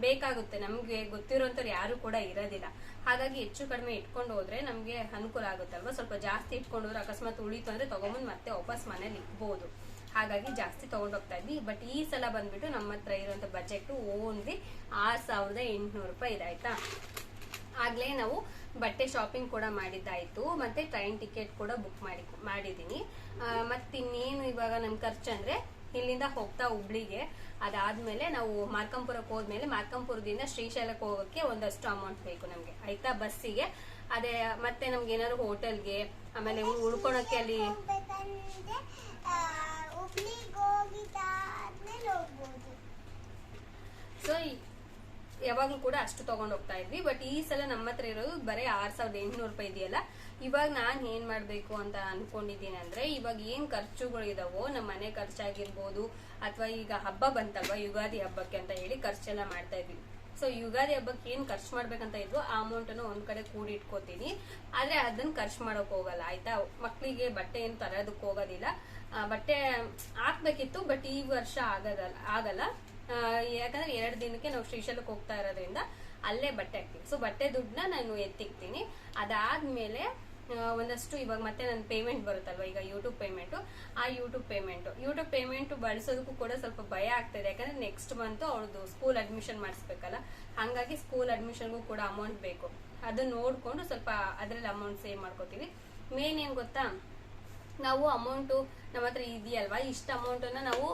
ಬೇಕಾಗುತ್ತೆ. ನಮ್ಗೆ ಗೊತ್ತಿರೋಂಥವ್ರು ಯಾರು ಕೂಡ ಇರೋದಿಲ್ಲ. ಹಾಗಾಗಿ ಹೆಚ್ಚು ಕಡಿಮೆ ಇಟ್ಕೊಂಡು ಹೋದ್ರೆ ನಮ್ಗೆ ಅನುಕೂಲ ಆಗುತ್ತಲ್ವಾ ಸ್ವಲ್ಪ ಜಾಸ್ತಿ ಇಟ್ಕೊಂಡು ಹೋದ್ರೆ ಅಕಸ್ಮಾತ್ ಉಳಿತು ಅಂದ್ರೆ ತಗೊಂಬಂದು ಮತ್ತೆ ವಾಪಸ್ ಮನೇಲಿ ಇಕ್ಬಹುದು ಹಾಗಾಗಿ ಜಾಸ್ತಿ ತಗೊಂಡ್ ಹೋಗ್ತಾ ಇದ್ವಿ. ಬಟ್ ಈ ಸಲ ಬಂದ್ಬಿಟ್ಟು ನಮ್ಮ ಹತ್ರ ಇರುವಂತ ಬಜೆಟ್ ಓನ್ಲಿ ಆರ್ ಸಾವಿರದ ಎಂಟುನೂರು ರೂಪಾಯಿ ಇದಾಯ್ತಾ ಆಗ್ಲೇ ನಾವು ಬಟ್ಟೆ ಶಾಪಿಂಗ್ ಕೂಡ ಮಾಡಿದ್ದಾಯ್ತು. ಮತ್ತೆ ಟ್ರೈನ್ ಟಿಕೆಟ್ ಕೂಡ ಬುಕ್ ಮಾಡಿ ಮಾಡಿದೀನಿ ಆ, ಮತ್ತಿನ್ನೇನು ಇವಾಗ ನಮ್ ಖರ್ಚು ಅಂದ್ರೆ ಇಲ್ಲಿಂದ ಹೋಗ್ತಾ ಹುಬ್ಳಿಗೆ. ಅದಾದ್ಮೇಲೆ ನಾವು ಮಾರ್ಕಂಪುರಕ್ಕೆ ಹೋದ್ಮೇಲೆ ಮಾರ್ಕಂಪುರದಿಂದ ಶ್ರೀಶೈಲಕ್ಕೆ ಹೋಗೋಕ್ಕೆ ಒಂದಷ್ಟು ಅಮೌಂಟ್ ಬೇಕು ನಮಗೆ. ಆಯ್ತಾ? ಬಸ್ಸಿಗೆ. ಅದೇ ಮತ್ತೆ ನಮ್ಗೆ ಏನಾದ್ರು ಹೋಟೆಲ್ಗೆ ಆಮೇಲೆ ಉಳ್- ಉಳ್ಕೊಳಕ್ಕೆ ಅಲ್ಲಿ ಸೊ ಯಾವಾಗ್ಲೂ ಕೂಡ ಅಷ್ಟು ತಗೊಂಡ್ ಹೋಗ್ತಾ ಇದ್ವಿ. ಬಟ್ ಈ ಸಲ ನಮ್ಮ ಹತ್ರ ಇರೋದು ಬರೀ ಆರ್ ಸಾವಿರದ ಎಂಟುನೂರು ರೂಪಾಯಿ ಇದೆಯಲ್ಲ, ಇವಾಗ ನಾನ್ ಏನ್ ಮಾಡ್ಬೇಕು ಅಂತ ಅನ್ಕೊಂಡಿದ್ದೀನಿ ಅಂದ್ರೆ, ಇವಾಗ ಏನ್ ಖರ್ಚುಗಳು ಇದಾವೋ ನಮ್ಮ ಮನೆ ಖರ್ಚಾಗಿರ್ಬೋದು, ಅಥವಾ ಈಗ ಹಬ್ಬ ಬಂತಲ್ವ, ಯುಗಾದಿ ಹಬ್ಬಕ್ಕೆ ಅಂತ ಹೇಳಿ ಖರ್ಚೆಲ್ಲ ಮಾಡ್ತಾ ಇದ್ವಿ. ಸೊ ಯುಗಾದಿ ಹಬ್ಬಕ್ಕೆ ಏನ್ ಖರ್ಚು ಮಾಡ್ಬೇಕಂತ ಇದ್ವು, ಆ ಅಮೌಂಟ್ ಅನ್ನು ಒಂದ್ ಕಡೆ ಕೂಡಿ ಇಟ್ಕೋತೀನಿ. ಆದ್ರೆ ಅದನ್ನ ಖರ್ಚು ಮಾಡೋಕ್ ಹೋಗಲ್ಲ, ಆಯ್ತಾ? ಮಕ್ಳಿಗೆ ಬಟ್ಟೆ ಏನ್ ತರೋದಕ್ಕೆ ಹೋಗೋದಿಲ್ಲ. ಬಟ್ಟೆ ಹಾಕ್ಬೇಕಿತ್ತು ಬಟ್ ಈ ವರ್ಷ ಆಗೋದಲ್ಲ ಆಗಲ್ಲ. ಯಾಕಂದ್ರೆ ಎರಡು ದಿನಕ್ಕೆ ನಾವು ಶ್ರೀಶೈಲಕ್ಕೆ ಹೋಗ್ತಾ ಇರೋದ್ರಿಂದ ಅಲ್ಲೇ ಬಟ್ಟೆ ಹಾಕ್ತೀನಿ. ಸೊ ಬಟ್ಟೆ ದುಡ್ಡನ್ನ ನಾನು ಎತ್ತಿಕ್ತೀನಿ. ಅದಾದ್ಮೇಲೆ ಒಂದಷ್ಟು ಇವಾಗ ಮತ್ತೆ ನನ್ನ ಪೇಮೆಂಟ್ ಬರುತ್ತಲ್ವ, ಈಗ ಯೂಟ್ಯೂಬ್ ಪೇಮೆಂಟು ಆ ಯೂಟ್ಯೂಬ್ ಪೇಮೆಂಟು ಯೂಟ್ಯೂಬ್ ಪೇಮೆಂಟ್ ಬಳಸೋದಕ್ಕೂ ಕೂಡ ಸ್ವಲ್ಪ ಭಯ ಆಗ್ತದೆ. ಯಾಕಂದ್ರೆ ನೆಕ್ಸ್ಟ್ ಮಂತ್ ಅವ್ರದ್ದು ಸ್ಕೂಲ್ ಅಡ್ಮಿಷನ್ ಮಾಡಿಸ್ಬೇಕಲ್ಲ, ಹಂಗಾಗಿ ಸ್ಕೂಲ್ ಅಡ್ಮಿಷನ್ಗೂ ಕೂಡ ಅಮೌಂಟ್ ಬೇಕು. ಅದನ್ನ ನೋಡಿಕೊಂಡು ಸ್ವಲ್ಪ ಅದ್ರಲ್ಲಿ ಅಮೌಂಟ್ ಸೇವ್ ಮಾಡ್ಕೋತೀವಿ. ಮೇನ್ ಏನು ಗೊತ್ತಾ? ನಾವು ಅಮೌಂಟು ನಮ್ಮ ಹತ್ರ ಇದೆಯಲ್ವಾ? ಇಷ್ಟು ಅಮೌಂಟನ್ನು ನಾವು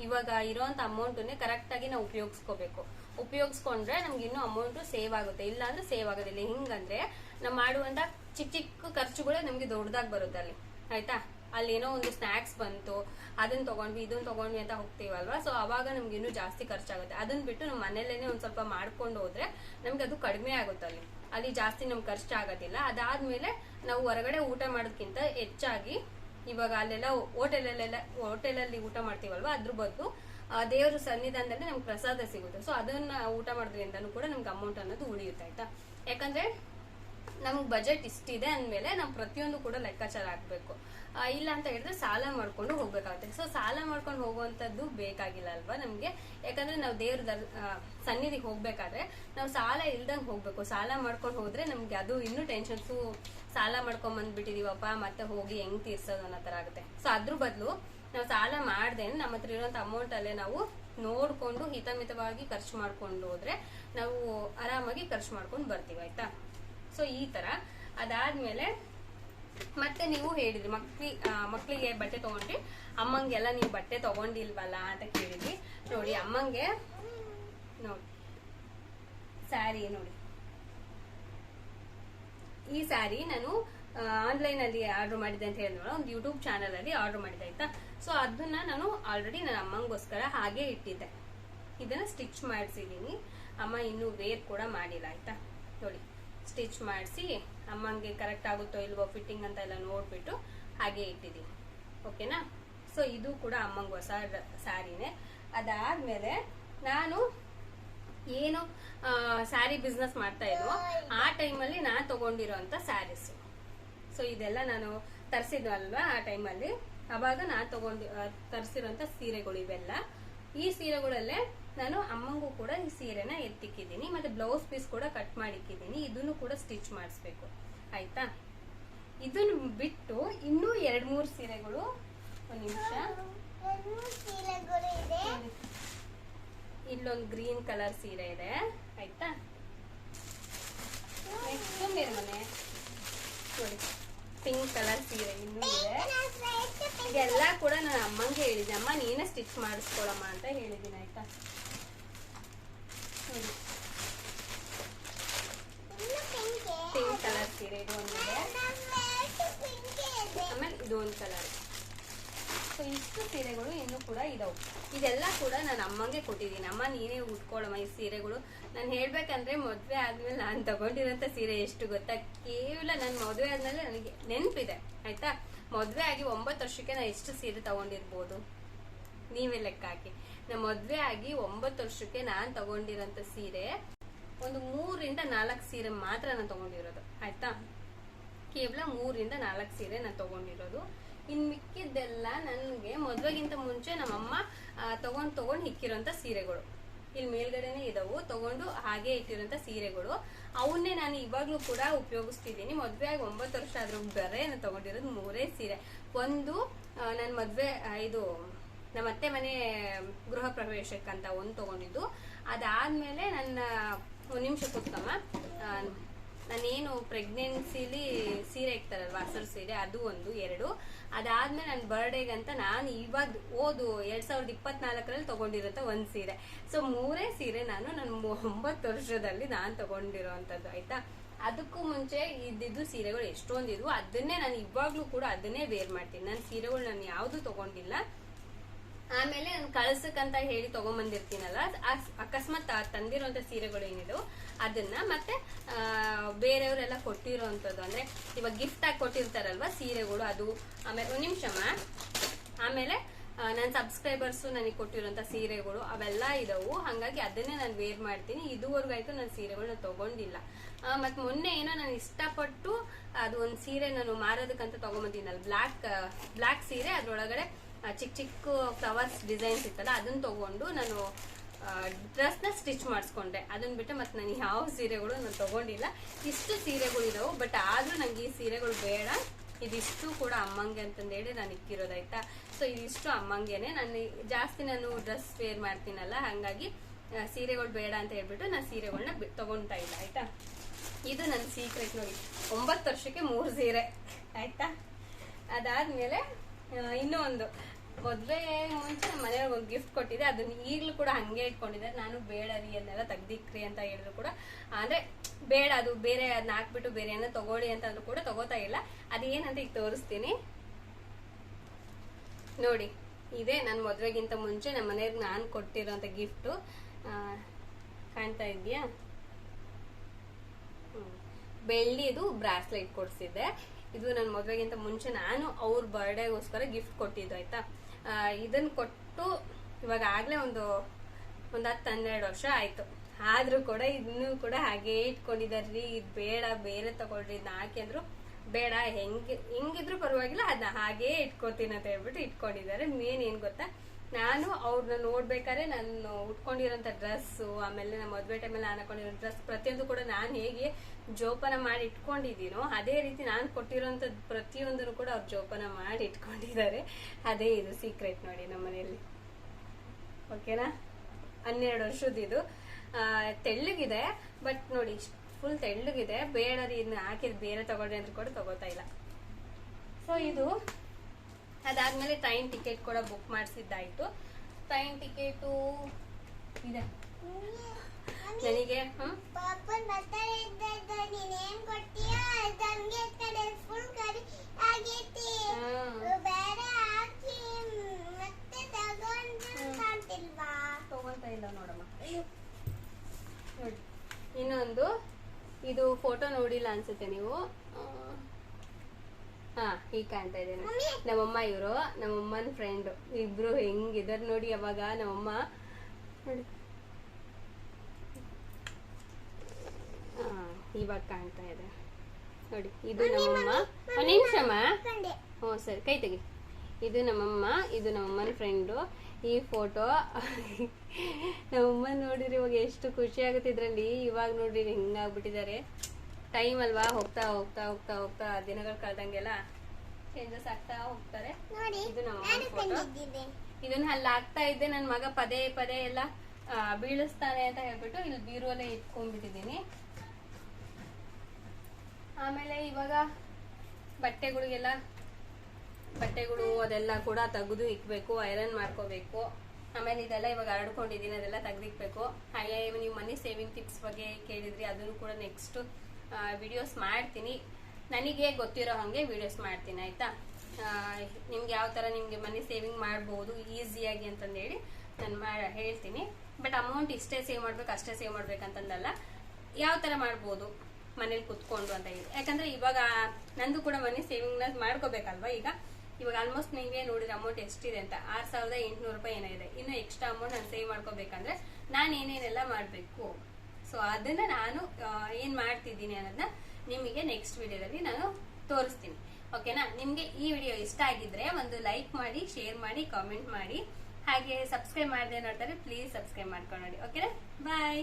ಇವಾಗ ಇರೋಂಥ ಅಮೌಂಟನ್ನೇ ಕರೆಕ್ಟ್ ಆಗಿ ನಾವು ಉಪಯೋಗಿಸ್ಕೋಬೇಕು. ಉಪಯೋಗಿಸ್ಕೊಂಡ್ರೆ ನಮ್ಗೆ ಇನ್ನೂ ಅಮೌಂಟು ಸೇವ್ ಆಗುತ್ತೆ. ಇಲ್ಲ ಅಂದ್ರೆ ಸೇವ್ ಆಗೋದಿಲ್ಲ. ಹಿಂಗಂದ್ರೆ ನಾವು ಮಾಡುವಂತ ಚಿಕ್ಕ ಚಿಕ್ಕ ಖರ್ಚುಗಳೇ ನಮಗೆ ದೊಡ್ಡದಾಗಿ ಬರುತ್ತೆ ಅಲ್ಲಿ. ಆಯ್ತಾ? ಅಲ್ಲಿ ಏನೋ ಒಂದು ಸ್ನಾಕ್ಸ್ ಬಂತು ಅದನ್ನ ತಗೊಂಡ್ವಿ ಇದನ್ನ ತಗೊಂಡ್ವಿ ಅಂತ ಹೋಗ್ತೀವಲ್ವಾ? ಸೊ ಅವಾಗ ನಮ್ಗೆ ಇನ್ನೂ ಜಾಸ್ತಿ ಖರ್ಚಾಗುತ್ತೆ. ಅದನ್ನ ಬಿಟ್ಟು ನಮ್ಮ ಮನೇಲೇನೆ ಒಂದ್ ಸ್ವಲ್ಪ ಮಾಡ್ಕೊಂಡು ಹೋದ್ರೆ ನಮ್ಗೆ ಅದು ಕಡಿಮೆ ಆಗುತ್ತೆ ಅಲ್ಲಿ. ಅಲ್ಲಿ ಜಾಸ್ತಿ ನಮ್ಗೆ ಖರ್ಚಾಗೋದಿಲ್ಲ. ಅದಾದ್ಮೇಲೆ ನಾವು ಹೊರಗಡೆ ಊಟ ಮಾಡೋದಕ್ಕಿಂತ ಹೆಚ್ಚಾಗಿ ಇವಾಗ ಅಲ್ಲೆಲ್ಲ ಹೋಟೆಲಲ್ಲೆಲ್ಲ ಹೋಟೆಲಲ್ಲಿ ಊಟ ಮಾಡ್ತೀವಲ್ವಾ ಅದ್ರ ಬದಲು ದೇವರ ಸನ್ನಿಧಾನದಲ್ಲಿ ನಮ್ಗೆ ಪ್ರಸಾದ ಸಿಗುತ್ತೆ. ಸೊ ಅದನ್ನ ಊಟ ಮಾಡೋದ್ರಿಂದನೂ ಕೂಡ ನಮ್ಗೆ ಅಮೌಂಟ್ ಅನ್ನೋದು ಉಳಿಯುತ್ತೆ ಆಯ್ತಾ? ಯಾಕಂದ್ರೆ ನಮ್ಗೆ ಬಜೆಟ್ ಇಷ್ಟಿದೆ ಅಂದಮೇಲೆ ನಾವು ಪ್ರತಿಯೊಂದು ಕೂಡ ಲೆಕ್ಕಾಚಾರ ಹಾಕ್ಬೇಕು ಆ, ಇಲ್ಲ ಅಂತ ಹೇಳಿದ್ರೆ ಸಾಲ ಮಾಡ್ಕೊಂಡು ಹೋಗ್ಬೇಕಾಗುತ್ತೆ. ಸೊ ಸಾಲ ಮಾಡ್ಕೊಂಡು ಹೋಗುವಂಥದ್ದು ಬೇಕಾಗಿಲ್ಲ ಅಲ್ವಾ ನಮ್ಗೆ? ಯಾಕಂದ್ರೆ ನಾವು ದೇವ್ರ ದರ್ ಸನ್ನಿಧಿಗೆ ಹೋಗ್ಬೇಕಾದ್ರೆ ನಾವು ಸಾಲ ಇಲ್ದಂಗೆ ಹೋಗ್ಬೇಕು. ಸಾಲ ಮಾಡ್ಕೊಂಡು ಹೋದ್ರೆ ನಮ್ಗೆ ಅದು ಇನ್ನೂ ಟೆನ್ಷನ್ಸು ಸಾಲ ಮಾಡ್ಕೊಂಡ್ ಬಂದ್ಬಿಟ್ಟಿದೀವಪ್ಪ, ಮತ್ತೆ ಹೋಗಿ ಹೆಂಗ್ ತೀರ್ಸೋದು ಅನ್ನೋ ತರ ಆಗುತ್ತೆ. ಸೊ ಅದ್ರ ಬದಲು ನಾವು ಸಾಲ ಮಾಡ್ದೆ ನಮ್ಮ ಹತ್ರ ಇರುವಂತ ಅಮೌಂಟ್ ಅಲ್ಲೇ ನಾವು ನೋಡ್ಕೊಂಡು ಹಿತಮಿತವಾಗಿ ಖರ್ಚು ಮಾಡ್ಕೊಂಡು ಹೋದ್ರೆ ನಾವು ಆರಾಮಾಗಿ ಖರ್ಚು ಮಾಡ್ಕೊಂಡು ಬರ್ತೀವಿ, ಆಯ್ತಾ? ಸೊ ಈ ತರ ಅದಾದ್ಮೇಲೆ ಮತ್ತೆ ನೀವು ಹೇಳಿದ್ರಿ ಮಕ್ಳಿ ಆ, ಮಕ್ಳಿಗೆ ಬಟ್ಟೆ ತಗೊಂಡ್ರಿ. ಅಮ್ಮಂಗೆಲ್ಲ ನೀವು ಬಟ್ಟೆ ತಗೊಂಡಿಲ್ವಲ್ಲ ಅಂತ ಕೇಳಿದ್ರಿ ನೋಡಿ ಅಮ್ಮಂಗೆ ನೋಡಿ ಸ್ಯಾರಿ ನೋಡಿ. ಈ ಸ್ಯಾರಿ ನಾನು ಆನ್ಲೈನ್ ಅಲ್ಲಿ ಆರ್ಡರ್ ಮಾಡಿದೆ ಅಂತ ಹೇಳಿದ್ನಲ್ಲ ಒಂದು ಯೂಟ್ಯೂಬ್ ಚಾನಲ್ ಅಲ್ಲಿ ಆರ್ಡರ್ ಮಾಡಿದೆ ಆಯ್ತಾ? ಸೊ ಅದನ್ನ ನಾನು ಆಲ್ರೆಡಿ ನನ್ನ ಅಮ್ಮಂಗೋಸ್ಕರ ಹಾಗೆ ಇಟ್ಟಿದ್ದೆ. ಇದನ್ನ ಸ್ಟಿಚ್ ಮಾಡಿಸಿದೀನಿ ಅಮ್ಮ ಇನ್ನೂ ವೇರ್ ಕೂಡ ಮಾಡಿಲ್ಲ ಆಯ್ತಾ? ನೋಡಿ ಸ್ಟಿಚ್ ಮಾಡಿಸಿ ಅಮ್ಮಂಗೆ ಕರೆಕ್ಟ್ ಆಗುತ್ತೋ ಇಲ್ವೋ ಫಿಟ್ಟಿಂಗ್ ಅಂತ ಎಲ್ಲ ನೋಡ್ಬಿಟ್ಟು ಹಾಗೆ ಇಟ್ಟಿದ್ದೀನಿ. ಓಕೆನಾ ಸೊ ಇದು ಕೂಡ ಅಮ್ಮಂಗೆ ಹೊಸ ಸ್ಯಾರಿನೇ ಅದಾದ್ಮೇಲೆ ನಾನು ಏನು ಸ್ಯಾರಿ ಬಿಸ್ನೆಸ್ ಮಾಡ್ತಾ ಇದ್ವೋ, ಆ ಟೈಮಲ್ಲಿ ನಾನು ತೊಗೊಂಡಿರೋಂಥ ಸ್ಯಾರೀಸ್ ಸೊ ಇದೆಲ್ಲ ನಾನು ತರಿಸಿದ್ವಲ್ವಾ ಆ ಟೈಮಲ್ಲಿ ಅವಾಗ ನಾನು ತಗೊಂಡಿ ತರಿಸಿರೋಂಥ ಸೀರೆಗಳು ಇವೆಲ್ಲ. ಈ ಸೀರೆಗಳಲ್ಲೇ ನಾನು ಅಮ್ಮಂಗೂ ಕೂಡ ಈ ಸೀರೆನ ಎತ್ತಿಕ್ಕಿದ್ದೀನಿ, ಮತ್ತೆ ಬ್ಲೌಸ್ ಪೀಸ್ ಕೂಡ ಕಟ್ ಮಾಡಿಕ್ಕಿದ್ದೀನಿ, ಇದನ್ನು ಕೂಡ ಸ್ಟಿಚ್ ಮಾಡಿಸ್ಬೇಕು, ಆಯ್ತಾ? ಇದನ್ನು ಬಿಟ್ಟು ಇನ್ನೂ ಎರಡು ಮೂರು ಸೀರೆಗಳು, ಒಂದು ನಿಮಿಷ. ಇಲ್ಲೊಂದು ಗ್ರೀನ್ ಕಲರ್ ಸೀರೆ ಇದೆ, ಆಯ್ತಾ? ನೆಕ್ಸ್ಟ್ ಮೇಲ್ಮನೆ ಮನೆ. ನೋಡಿ. ಪಿಂಕ್ ಕಲರ್ ಸೀರೆ ಇನ್ನೂ ಇದೆ. ಇದೆಲ್ಲ ಕೂಡ ನಾನು ಅಮ್ಮಂಗೆ ಹೇಳಿದ್ದೆ. ಅಮ್ಮ, ನೀನೇ ಸ್ಟಿಚ್ ಮಾಡಿಸ್ಕೊಳಮ್ಮ ಅಂತ ಹೇಳಿದ್ದೀನಿ, ಆಯ್ತಾ? ಪಿಂಕ್ ಕಲರ್ ಸೀರೆ ಇದು ಒಂದಿದೆ. ಆಮೇಲೆ ಇದು ಒಂದು ಕಲರ್ ಸೊ ಇಷ್ಟು ಸೀರೆಗಳು ಇನ್ನೂ ಕೂಡ ಇದಾವೆ. ಇದೆಲ್ಲ ಕೂಡ ನಾನು ಅಮ್ಮಂಗೆ ಕೊಟ್ಟಿದ್ದೀನಿ. ಅಮ್ಮ, ನೀನೇ ಉಟ್ಕೊಳ್ಳಮ್ಮ ಈ ಸೀರೆಗಳು. ನಾನು ಹೇಳ್ಬೇಕಂದ್ರೆ ಮದುವೆ ಆದ್ಮೇಲೆ ನಾನು ತಗೊಂಡಿರೋಂಥ ಸೀರೆ ಎಷ್ಟು ಗೊತ್ತಾ? ಕೇವಲ ನನ್ನ ಮದುವೆ ಆದ್ಮೇಲೆ ನನಗೆ ನೆನಪಿದೆ. ಆಯ್ತಾ? ಮದುವೆ ಆಗಿ ಒಂಬತ್ತು ವರ್ಷಕ್ಕೆ ನಾನು ಎಷ್ಟು ಸೀರೆ ತಗೊಂಡಿರ್ಬೋದು? ನೀವೇ ಲೆಕ್ಕ ಹಾಕಿ. ನಮ್ಮ ಮದುವೆ ಆಗಿ ಒಂಬತ್ತು ವರ್ಷಕ್ಕೆ ನಾನು ತಗೊಂಡಿರೋಂಥ ಸೀರೆ ಒಂದು ಮೂರಿಂದ ನಾಲ್ಕು ಸೀರೆ ಮಾತ್ರ ನಾನು ತಗೊಂಡಿರೋದು. ಆಯ್ತಾ? ಕೇವಲ ಮೂರಿಂದ ನಾಲ್ಕು ಸೀರೆ ನಾನು ತಗೊಂಡಿರೋದು. ಇನ್ ಮಿಕ್ಕಿದ್ದೆಲ್ಲ ನನಗೆ ಮದುವೆಗಿಂತ ಮುಂಚೆ ನಮ್ಮಮ್ಮ ತಗೊಂಡ್ ತಗೊಂಡ್ ಇಕ್ಕಿರೋಂಥ ಸೀರೆಗಳು. ಇಲ್ಲಿ ಮೇಲ್ಗಡೆನೆ ಇದಾವು. ತಗೊಂಡು ಹಾಗೆ ಇಟ್ಟಿರೋಂಥ ಸೀರೆಗಳು. ಅವನ್ನೇ ನಾನು ಇವಾಗ್ಲೂ ಕೂಡ ಉಪಯೋಗಿಸ್ತಿದ್ದೀನಿ. ಮದ್ವೆ ಆಗಿ ಒಂಬತ್ತು ವರ್ಷ ಆದ್ರೂ ಬರೇ ನಾನು ತಗೊಂಡಿರೋದು ಮೂರೇ ಸೀರೆ. ಒಂದು ನನ್ನ ಮದ್ವೆ ಇದು ನಮ್ಮ ಅತ್ತೆ ಮನೆ ಗೃಹ ಪ್ರವೇಶಕ್ಕಂತ ಒಂದು ತಗೊಂಡಿದ್ದು. ಅದಾದ್ಮೇಲೆ ನನ್ನ, ಒಂದು ನಿಮಿಷ ಕೂತ್ಕಮ್ಮ. ನಾನೇನು ಪ್ರೆಗ್ನೆನ್ಸಿಲಿ ಸೀರೆ ಇಕ್ತಾರಲ್ವ ಹಸಿರು ಸೀರೆ, ಅದು ಒಂದು. ಎರಡು ಅದಾದ್ಮೇಲೆ ನನ್ನ ಬರ್ಡೇಗೆ ಅಂತ ನಾನು ಇವಾಗ ಓದು ಎರಡ್ ಸಾವಿರದ ಇಪ್ಪತ್ನಾಲ್ಕರಲ್ಲಿ ತಗೊಂಡಿರೋಂಥ ಒಂದು ಸೀರೆ. ಸೊ ಮೂರೇ ಸೀರೆ ನಾನು ನನ್ನ ಒಂಬತ್ತು ವರ್ಷದಲ್ಲಿ ನಾನು ತಗೊಂಡಿರೋವಂಥದ್ದು ಆಯ್ತಾ? ಅದಕ್ಕೂ ಮುಂಚೆ ಇದ್ದಿದ್ದು ಸೀರೆಗಳು ಎಷ್ಟೊಂದಿದ್ವು, ಅದನ್ನೇ ನಾನು ಇವಾಗ್ಲೂ ಕೂಡ ಅದನ್ನೇ ವೇರ್ ಮಾಡ್ತೀನಿ. ನನ್ನ ಸೀರೆಗಳು ನಾನು ಯಾವುದು ತಗೊಂಡಿಲ್ಲ. ಆಮೇಲೆ ನಾನು ಕಳ್ಸಕ್ಕಂತ ಹೇಳಿ ತಗೊಂಬಂದಿರ್ತೀನಲ್ಲ ಅಕಸ್ಮಾತ್ ತಂದಿರುವಂತ ಸೀರೆಗಳು ಏನಿದು ಅದನ್ನ ಮತ್ತೆ ಬೇರೆಯವರೆಲ್ಲ ಕೊಟ್ಟಿರೋಂಥದ್ದು, ಅಂದ್ರೆ ಇವಾಗ ಗಿಫ್ಟ್ ಆಗಿ ಕೊಟ್ಟಿರ್ತಾರಲ್ವಾ ಸೀರೆಗಳು, ಅದು, ಆಮೇಲೆ ಒಂದ್ ನಿಮಿಷಮ್ಮ ಆಮೇಲೆ ನನ್ನ ಸಬ್ಸ್ಕ್ರೈಬರ್ಸ್ ನನಗೆ ಕೊಟ್ಟಿರೋಂಥ ಸೀರೆಗಳು ಅವೆಲ್ಲ ಇದಾವು, ಹಾಗಾಗಿ ಅದನ್ನೇ ನಾನು ವೇರ್ ಮಾಡ್ತೀನಿ. ಇದುವರೆಗೂ ಆಯ್ತು ನಾನು ಸೀರೆಗಳನ್ನ ತಗೊಂಡಿಲ್ಲ. ಮತ್ತು ಮತ್ ಮೊನ್ನೆ ಏನೋ ನಾನು ಇಷ್ಟಪಟ್ಟು ಅದು ಒಂದು ಸೀರೆ ನಾನು ಮಾರೋದಕ್ಕಂತ ತಗೊಂಬಂದಿನಲ್ಲ ಬ್ಲಾಕ್ ಬ್ಲಾಕ್ ಸೀರೆ, ಅದ್ರೊಳಗಡೆ ಚಿಕ್ಕ ಚಿಕ್ಕ ಫ್ಲವರ್ಸ್ ಡಿಸೈನ್ಸ್ ಇತ್ತಲ್ಲ ಅದನ್ನ ತಗೊಂಡು ನಾನು ಡ್ರೆಸ್ನ ಸ್ಟಿಚ್ ಮಾಡಿಸ್ಕೊಂಡೆ. ಅದನ್ನ ಬಿಟ್ಟು ಮತ್ತೆ ನಾನು ಯಾವ ಸೀರೆಗಳು ನಾನು ತಗೊಂಡಿಲ್ಲ. ಇಷ್ಟು ಸೀರೆಗಳು ಇದಾವು ಬಟ್ ಆದ್ರೂ ನಂಗೆ ಈ ಸೀರೆಗಳು ಬೇಡ. ಇದಿಷ್ಟು ಕೂಡ ಅಮ್ಮಂಗೆ ಅಂತಂದೇಳಿ ನಾನು ಇಕ್ಕಿರೋದಾಯ್ತಾ ಸೊ ಇದಿಷ್ಟು ಅಮ್ಮಂಗೆನೆ. ನಾನು ಜಾಸ್ತಿ ನಾನು ಡ್ರೆಸ್ ವೇರ್ ಮಾಡ್ತೀನಲ್ಲ, ಹಾಗಾಗಿ ಸೀರೆಗಳು ಬೇಡ ಅಂತ ಹೇಳ್ಬಿಟ್ಟು ನಾನು ಸೀರೆಗಳನ್ನ ತಗೊಂತಾ ಇಲ್ಲ, ಆಯ್ತಾ? ಇದು ನನ್ನ ಸೀಕ್ರೆಟ್ ನೋಡಿ. ಒಂಬತ್ತು ವರ್ಷಕ್ಕೆ ಮೂರು ಸೀರೆ, ಆಯ್ತಾ? ಅದಾದ್ಮೇಲೆ ಇನ್ನೂ ಒಂದು ಮದ್ವೆ ಮುಂಚೆ ನಮ್ಮ ಮನೆಯವ್ರಿಗೆ ಒಂದು ಗಿಫ್ಟ್ ಕೊಟ್ಟಿದೆ ಅದನ್ನ ಈಗಲೂ ಕೂಡ ಹಂಗೆ ಇಟ್ಕೊಂಡಿದ್ದಾರೆ ನಾನು ಬೇಡ ರೀ ಅದನ್ನೆಲ್ಲ ತೆಗ್ದಿಕ್ರಿ ಅಂತ ಹೇಳಿದ್ರು ಕೂಡ. ಅಂದ್ರೆ ಬೇಡ, ಅದು ಬೇರೆ ಅದನ್ನ ಹಾಕ್ಬಿಟ್ಟು ಬೇರೆ ಏನೋ ತಗೊಳ್ಳಿ ಅಂತ ಅಂದ್ರೂ ಕೂಡ ತಗೋತಾ ಇಲ್ಲ. ಅದೇನಂತ ಈಗ ತೋರಿಸ್ತೀನಿ. ನೋಡಿ, ಇದೆ ನನ್ನ ಮದುವೆಗಿಂತ ಮುಂಚೆ ನಮ್ಮ ಮನೆಯವ್ರಿಗೆ ನಾನು ಕೊಟ್ಟಿರೋಂಥ ಗಿಫ್ಟು ಕಾಣ್ತಾ ಇದೆಯಾ ಬೆಳ್ಳಿದು ಬ್ರಾಸ್ಲೆಟ್ ಕೊಡಿಸಿದ್ದೆ. ಇದು ನನ್ನ ಮದುವೆಗಿಂತ ಮುಂಚೆ ನಾನು ಅವ್ರ ಬರ್ಡೇಗೋಸ್ಕರ ಗಿಫ್ಟ್ ಕೊಟ್ಟಿದ್ದು, ಆಯ್ತಾ? ಇದನ್ನ ಕೊಟ್ಟು ಇವಾಗ ಆಗ್ಲೇ ಒಂದು ಒಂದು ಹತ್ತು ಹನ್ನೆರಡು ವರ್ಷ ಆಯ್ತು. ಆದ್ರೂ ಕೂಡ ಇನ್ನೂ ಕೂಡ ಹಾಗೇ ಇಟ್ಕೊಂಡಿದಾರ್ರಿ, ಇದು ಬೇಡ, ಬೇರೆ ತಗೊಳ್ರಿ ಇದನ್ನ ಹಾಕಿ ಅಂದ್ರು ಬೇಡ, ಹೆಂಗ್, ಹೆಂಗಿದ್ರು ಪರವಾಗಿಲ್ಲ ಅದನ್ನ ಹಾಗೇ ಇಟ್ಕೋತೀನಿ ಅಂತ ಹೇಳ್ಬಿಟ್ಟು ಇಟ್ಕೊಂಡಿದ್ದಾರೆ ಮೇನ್ ಏನ್ ಗೊತ್ತಾ? ನಾನು ಅವ್ರನ್ನ ನೋಡ್ಬೇಕಾದ್ರೆ ನಾನು ಉಟ್ಕೊಂಡಿರೋಂಥ ಡ್ರೆಸ್ಸು, ಆಮೇಲೆ ನಮ್ಮ ಮದುವೆ ಟೈಮಲ್ಲಿ ನಾನು ಹಾಕೊಂಡಿರೋ ಡ್ರೆಸ್ ಪ್ರತಿಯೊಂದು ಕೂಡ ನಾನು ಹೇಗೆ ಜೋಪಾನ ಮಾಡಿ ಇಟ್ಕೊಂಡಿದ್ದೀನೋ ಅದೇ ರೀತಿ ನಾನು ಕೊಟ್ಟಿರುವಂತ ಪ್ರತಿಯೊಂದನ್ನು ಕೂಡ ಅವ್ರು ಜೋಪಾನ ಮಾಡಿ ಇಟ್ಕೊಂಡಿದ್ದಾರೆ. ಅದೇ ಇದು ಸೀಕ್ರೆಟ್ ನೋಡಿ ನಮ್ಮ ಮನೆಯಲ್ಲಿ ಓಕೆನಾ ಹನ್ನೆರಡು ವರ್ಷದ ಇದು. ಆ, ತೆಳ್ಳಗಿದೆ ಬಟ್ ನೋಡಿ ಫುಲ್ ತೆಳ್ಳಗಿದೆ. ಬೇಡ ರೀ ಇದನ್ನ ಹಾಕಿದ್ ಬೇರೆ ತಗೊಳ್ಳಿ ಅಂತ ಕೂಡ ತಗೋತಾ ಇಲ್ಲ. ಸೊ ಇದು ಅದಾದ್ಮೇಲೆ ಟ್ರೈನ್ ಟಿಕೆಟ್ ಕೂಡ ಬುಕ್ ಮಾಡಿಸಿದ್ದಾಯ್ತು. ಟ್ರೈನ್ ಟಿಕೆಟು ಇದೆ. ನನಗೆ ತಗೊಂತ ಇಲ್ಲ ನೋಡಮ್ಮ. ನೋಡಿ ಇನ್ನೊಂದು ಇದು ಫೋಟೋ ನೋಡಿಲ್ಲ ಅನ್ಸುತ್ತೆ ನೀವು. ಹಾ ಈಗ ಕಾಣ್ತಾ ಇದ್ದೇನೆ. ನಮ್ಮಅಮ್ಮ ನಮ್ಮಮ್ಮ ಇವರು ನಮ್ಮಮ್ಮನ ಫ್ರೆಂಡ್ ಇಬ್ರು ಹೆಂಗಿದಾರೆ ನೋಡಿ ಅವಾಗ ನಮ್ಮಮ್ಮ. ನೋಡಿ ಆ, ಇವಾಗ ಕಾಣ್ತಾ ಇದೆ. ನೋಡಿ ಇದು ನಮ್ಮಮ್ಮ. ಒಂದ್ ನಿಮಿಷಮ್ಮ ಹ್ಞೂ ಸರಿ ಕೈ ತೆಗಿ. ಇದು ನಮ್ಮಮ್ಮ ಇದು ನಮ್ಮಮ್ಮನ ಫ್ರೆಂಡು ಈ ಫೋಟೋ ನಮ್ಮಮ್ಮ ನೋಡಿದ್ರೆ ಇವಾಗ ಎಷ್ಟು ಖುಷಿ ಆಗುತ್ತೆ ಇದ್ರಲ್ಲಿ. ಇವಾಗ ನೋಡ್ರಿ ಹಿಂಗಾಗ್ಬಿಟ್ಟಿದ್ದಾರೆ. ಟೈಮ್ ಅಲ್ವಾ? ಹೋಗ್ತಾ ಹೋಗ್ತಾ ಹೋಗ್ತಾ ಹೋಗ್ತಾ ದಿನಗಳು ಕಳೆದಂಗೆಲ್ಲ ಚೇಂಜಸ್ ಆಗ್ತಾ ಹೋಗ್ತಾರೆ. ನೋಡಿ ಇದು ನಮ್ಮ ನಾನು photo. ಇದನ್ನ ಅಲ್ಲಿ ಹಾಕ್ತಾ ಇದ್ದೆ. ನನ್ನ ಮಗ ಪದೇ ಪದೇ ಎಲ್ಲ ಬೀಳಿಸ್ತಾನೆ ಅಂತ ಹೇಳ್ಬಿಟ್ಟು ಇಲ್ಲಿ ಬೀರುವಲ್ಲೇ ಇಟ್ಕೊಂಡ್ಬಿಟ್ಟಿದ್ದೀನಿ. ಆಮೇಲೆ ಇವಾಗ ಬಟ್ಟೆಗಳಿಗೆಲ್ಲ, ಬಟ್ಟೆಗಳು ಅದೆಲ್ಲ ಕೂಡ ತೆಗೆದು ಇಕ್ಬೇಕು ಐರನ್ ಮಾಡ್ಕೋಬೇಕು. ಆಮೇಲೆ ಇದೆಲ್ಲ ಇವಾಗ ಹರಡ್ಕೊಂಡಿದ್ದೀನಿ ಅದೆಲ್ಲ ತೆಗ್ದಿಕ್ಬೇಕು ಹಾಗೆ ನೀವು ಮನಿ ಸೇವಿಂಗ್ ಟಿಪ್ಸ್ ಬಗ್ಗೆ ಕೇಳಿದ್ರಿ, ಅದನ್ನು ಕೂಡ ನೆಕ್ಸ್ಟ್ ವಿಡಿಯೋಸ್ ಮಾಡ್ತೀನಿ. ನನಗೆ ಗೊತ್ತಿರೋ ಹಾಗೆ ವಿಡಿಯೋಸ್ ಮಾಡ್ತೀನಿ, ಆಯ್ತಾ? ನಿಮ್ಗೆ ಯಾವ ಥರ ನಿಮಗೆ ಮನಿ ಸೇವಿಂಗ್ ಮಾಡ್ಬೋದು ಈಸಿಯಾಗಿ ಅಂತಂದೇಳಿ ನಾನು ಮಾ, ಹೇಳ್ತೀನಿ. ಬಟ್ ಅಮೌಂಟ್ ಇಷ್ಟೇ ಸೇವ್ ಮಾಡ್ಬೇಕು, ಅಷ್ಟೇ ಸೇವ್ ಮಾಡ್ಬೇಕಂತಂದಲ್ಲ, ಯಾವ ಥರ ಮಾಡ್ಬೋದು? ಮನೇಲಿ ಕುತ್ಕೊಂಡು ಅಂತ ಹೇಳಿ ಯಾಕಂದ್ರೆ ಇವಾಗ ನಂದು ಕೂಡ ಮನಿ ಸೇವಿಂಗ್ನ ಮಾಡ್ಕೋಬೇಕಲ್ವಾ ಈಗ? ಇವಾಗ ಆಲ್ಮೋಸ್ಟ್ ನೀವೇ ನೋಡಿದ್ರೆ ಅಮೌಂಟ್ ಎಷ್ಟಿದೆ ಅಂತ. ಆರ್ ಸಾವಿರದ ಎಂಟುನೂರು ರೂಪಾಯಿ ಏನೋ ಇದೆ. ಇನ್ನು ಎಕ್ಸ್ಟ್ರಾ ಅಮೌಂಟ್ ನಾನು ಸೇವ್ ಮಾಡ್ಕೋಬೇಕಂದ್ರೆ ನಾನು ಏನೇನೆಲ್ಲ ಮಾಡಬೇಕು. ಸೊ ಅದನ್ನ ನಾನು ಏನು ಮಾಡ್ತಿದ್ದೀನಿ ಅನ್ನೋದನ್ನ ನಿಮಗೆ ನೆಕ್ಸ್ಟ್ ವಿಡಿಯೋದಲ್ಲಿ ನಾನು ತೋರಿಸ್ತೀನಿ. ಓಕೆನಾ ನಿಮ್ಗೆ ಈ ವಿಡಿಯೋ ಇಷ್ಟ ಆಗಿದ್ರೆ ಒಂದು ಲೈಕ್ ಮಾಡಿ ಶೇರ್ ಮಾಡಿ ಕಾಮೆಂಟ್ ಮಾಡಿ. ಹಾಗೆ ಸಬ್ಸ್ಕ್ರೈಬ್ ಮಾಡದೆ ನೋಡ್ತಾರೆ ಪ್ಲೀಸ್ ಸಬ್ಸ್ಕ್ರೈಬ್ ಮಾಡ್ಕೊಂಡು. ನೋಡಿ ಓಕೆನಾ ಬಾಯ್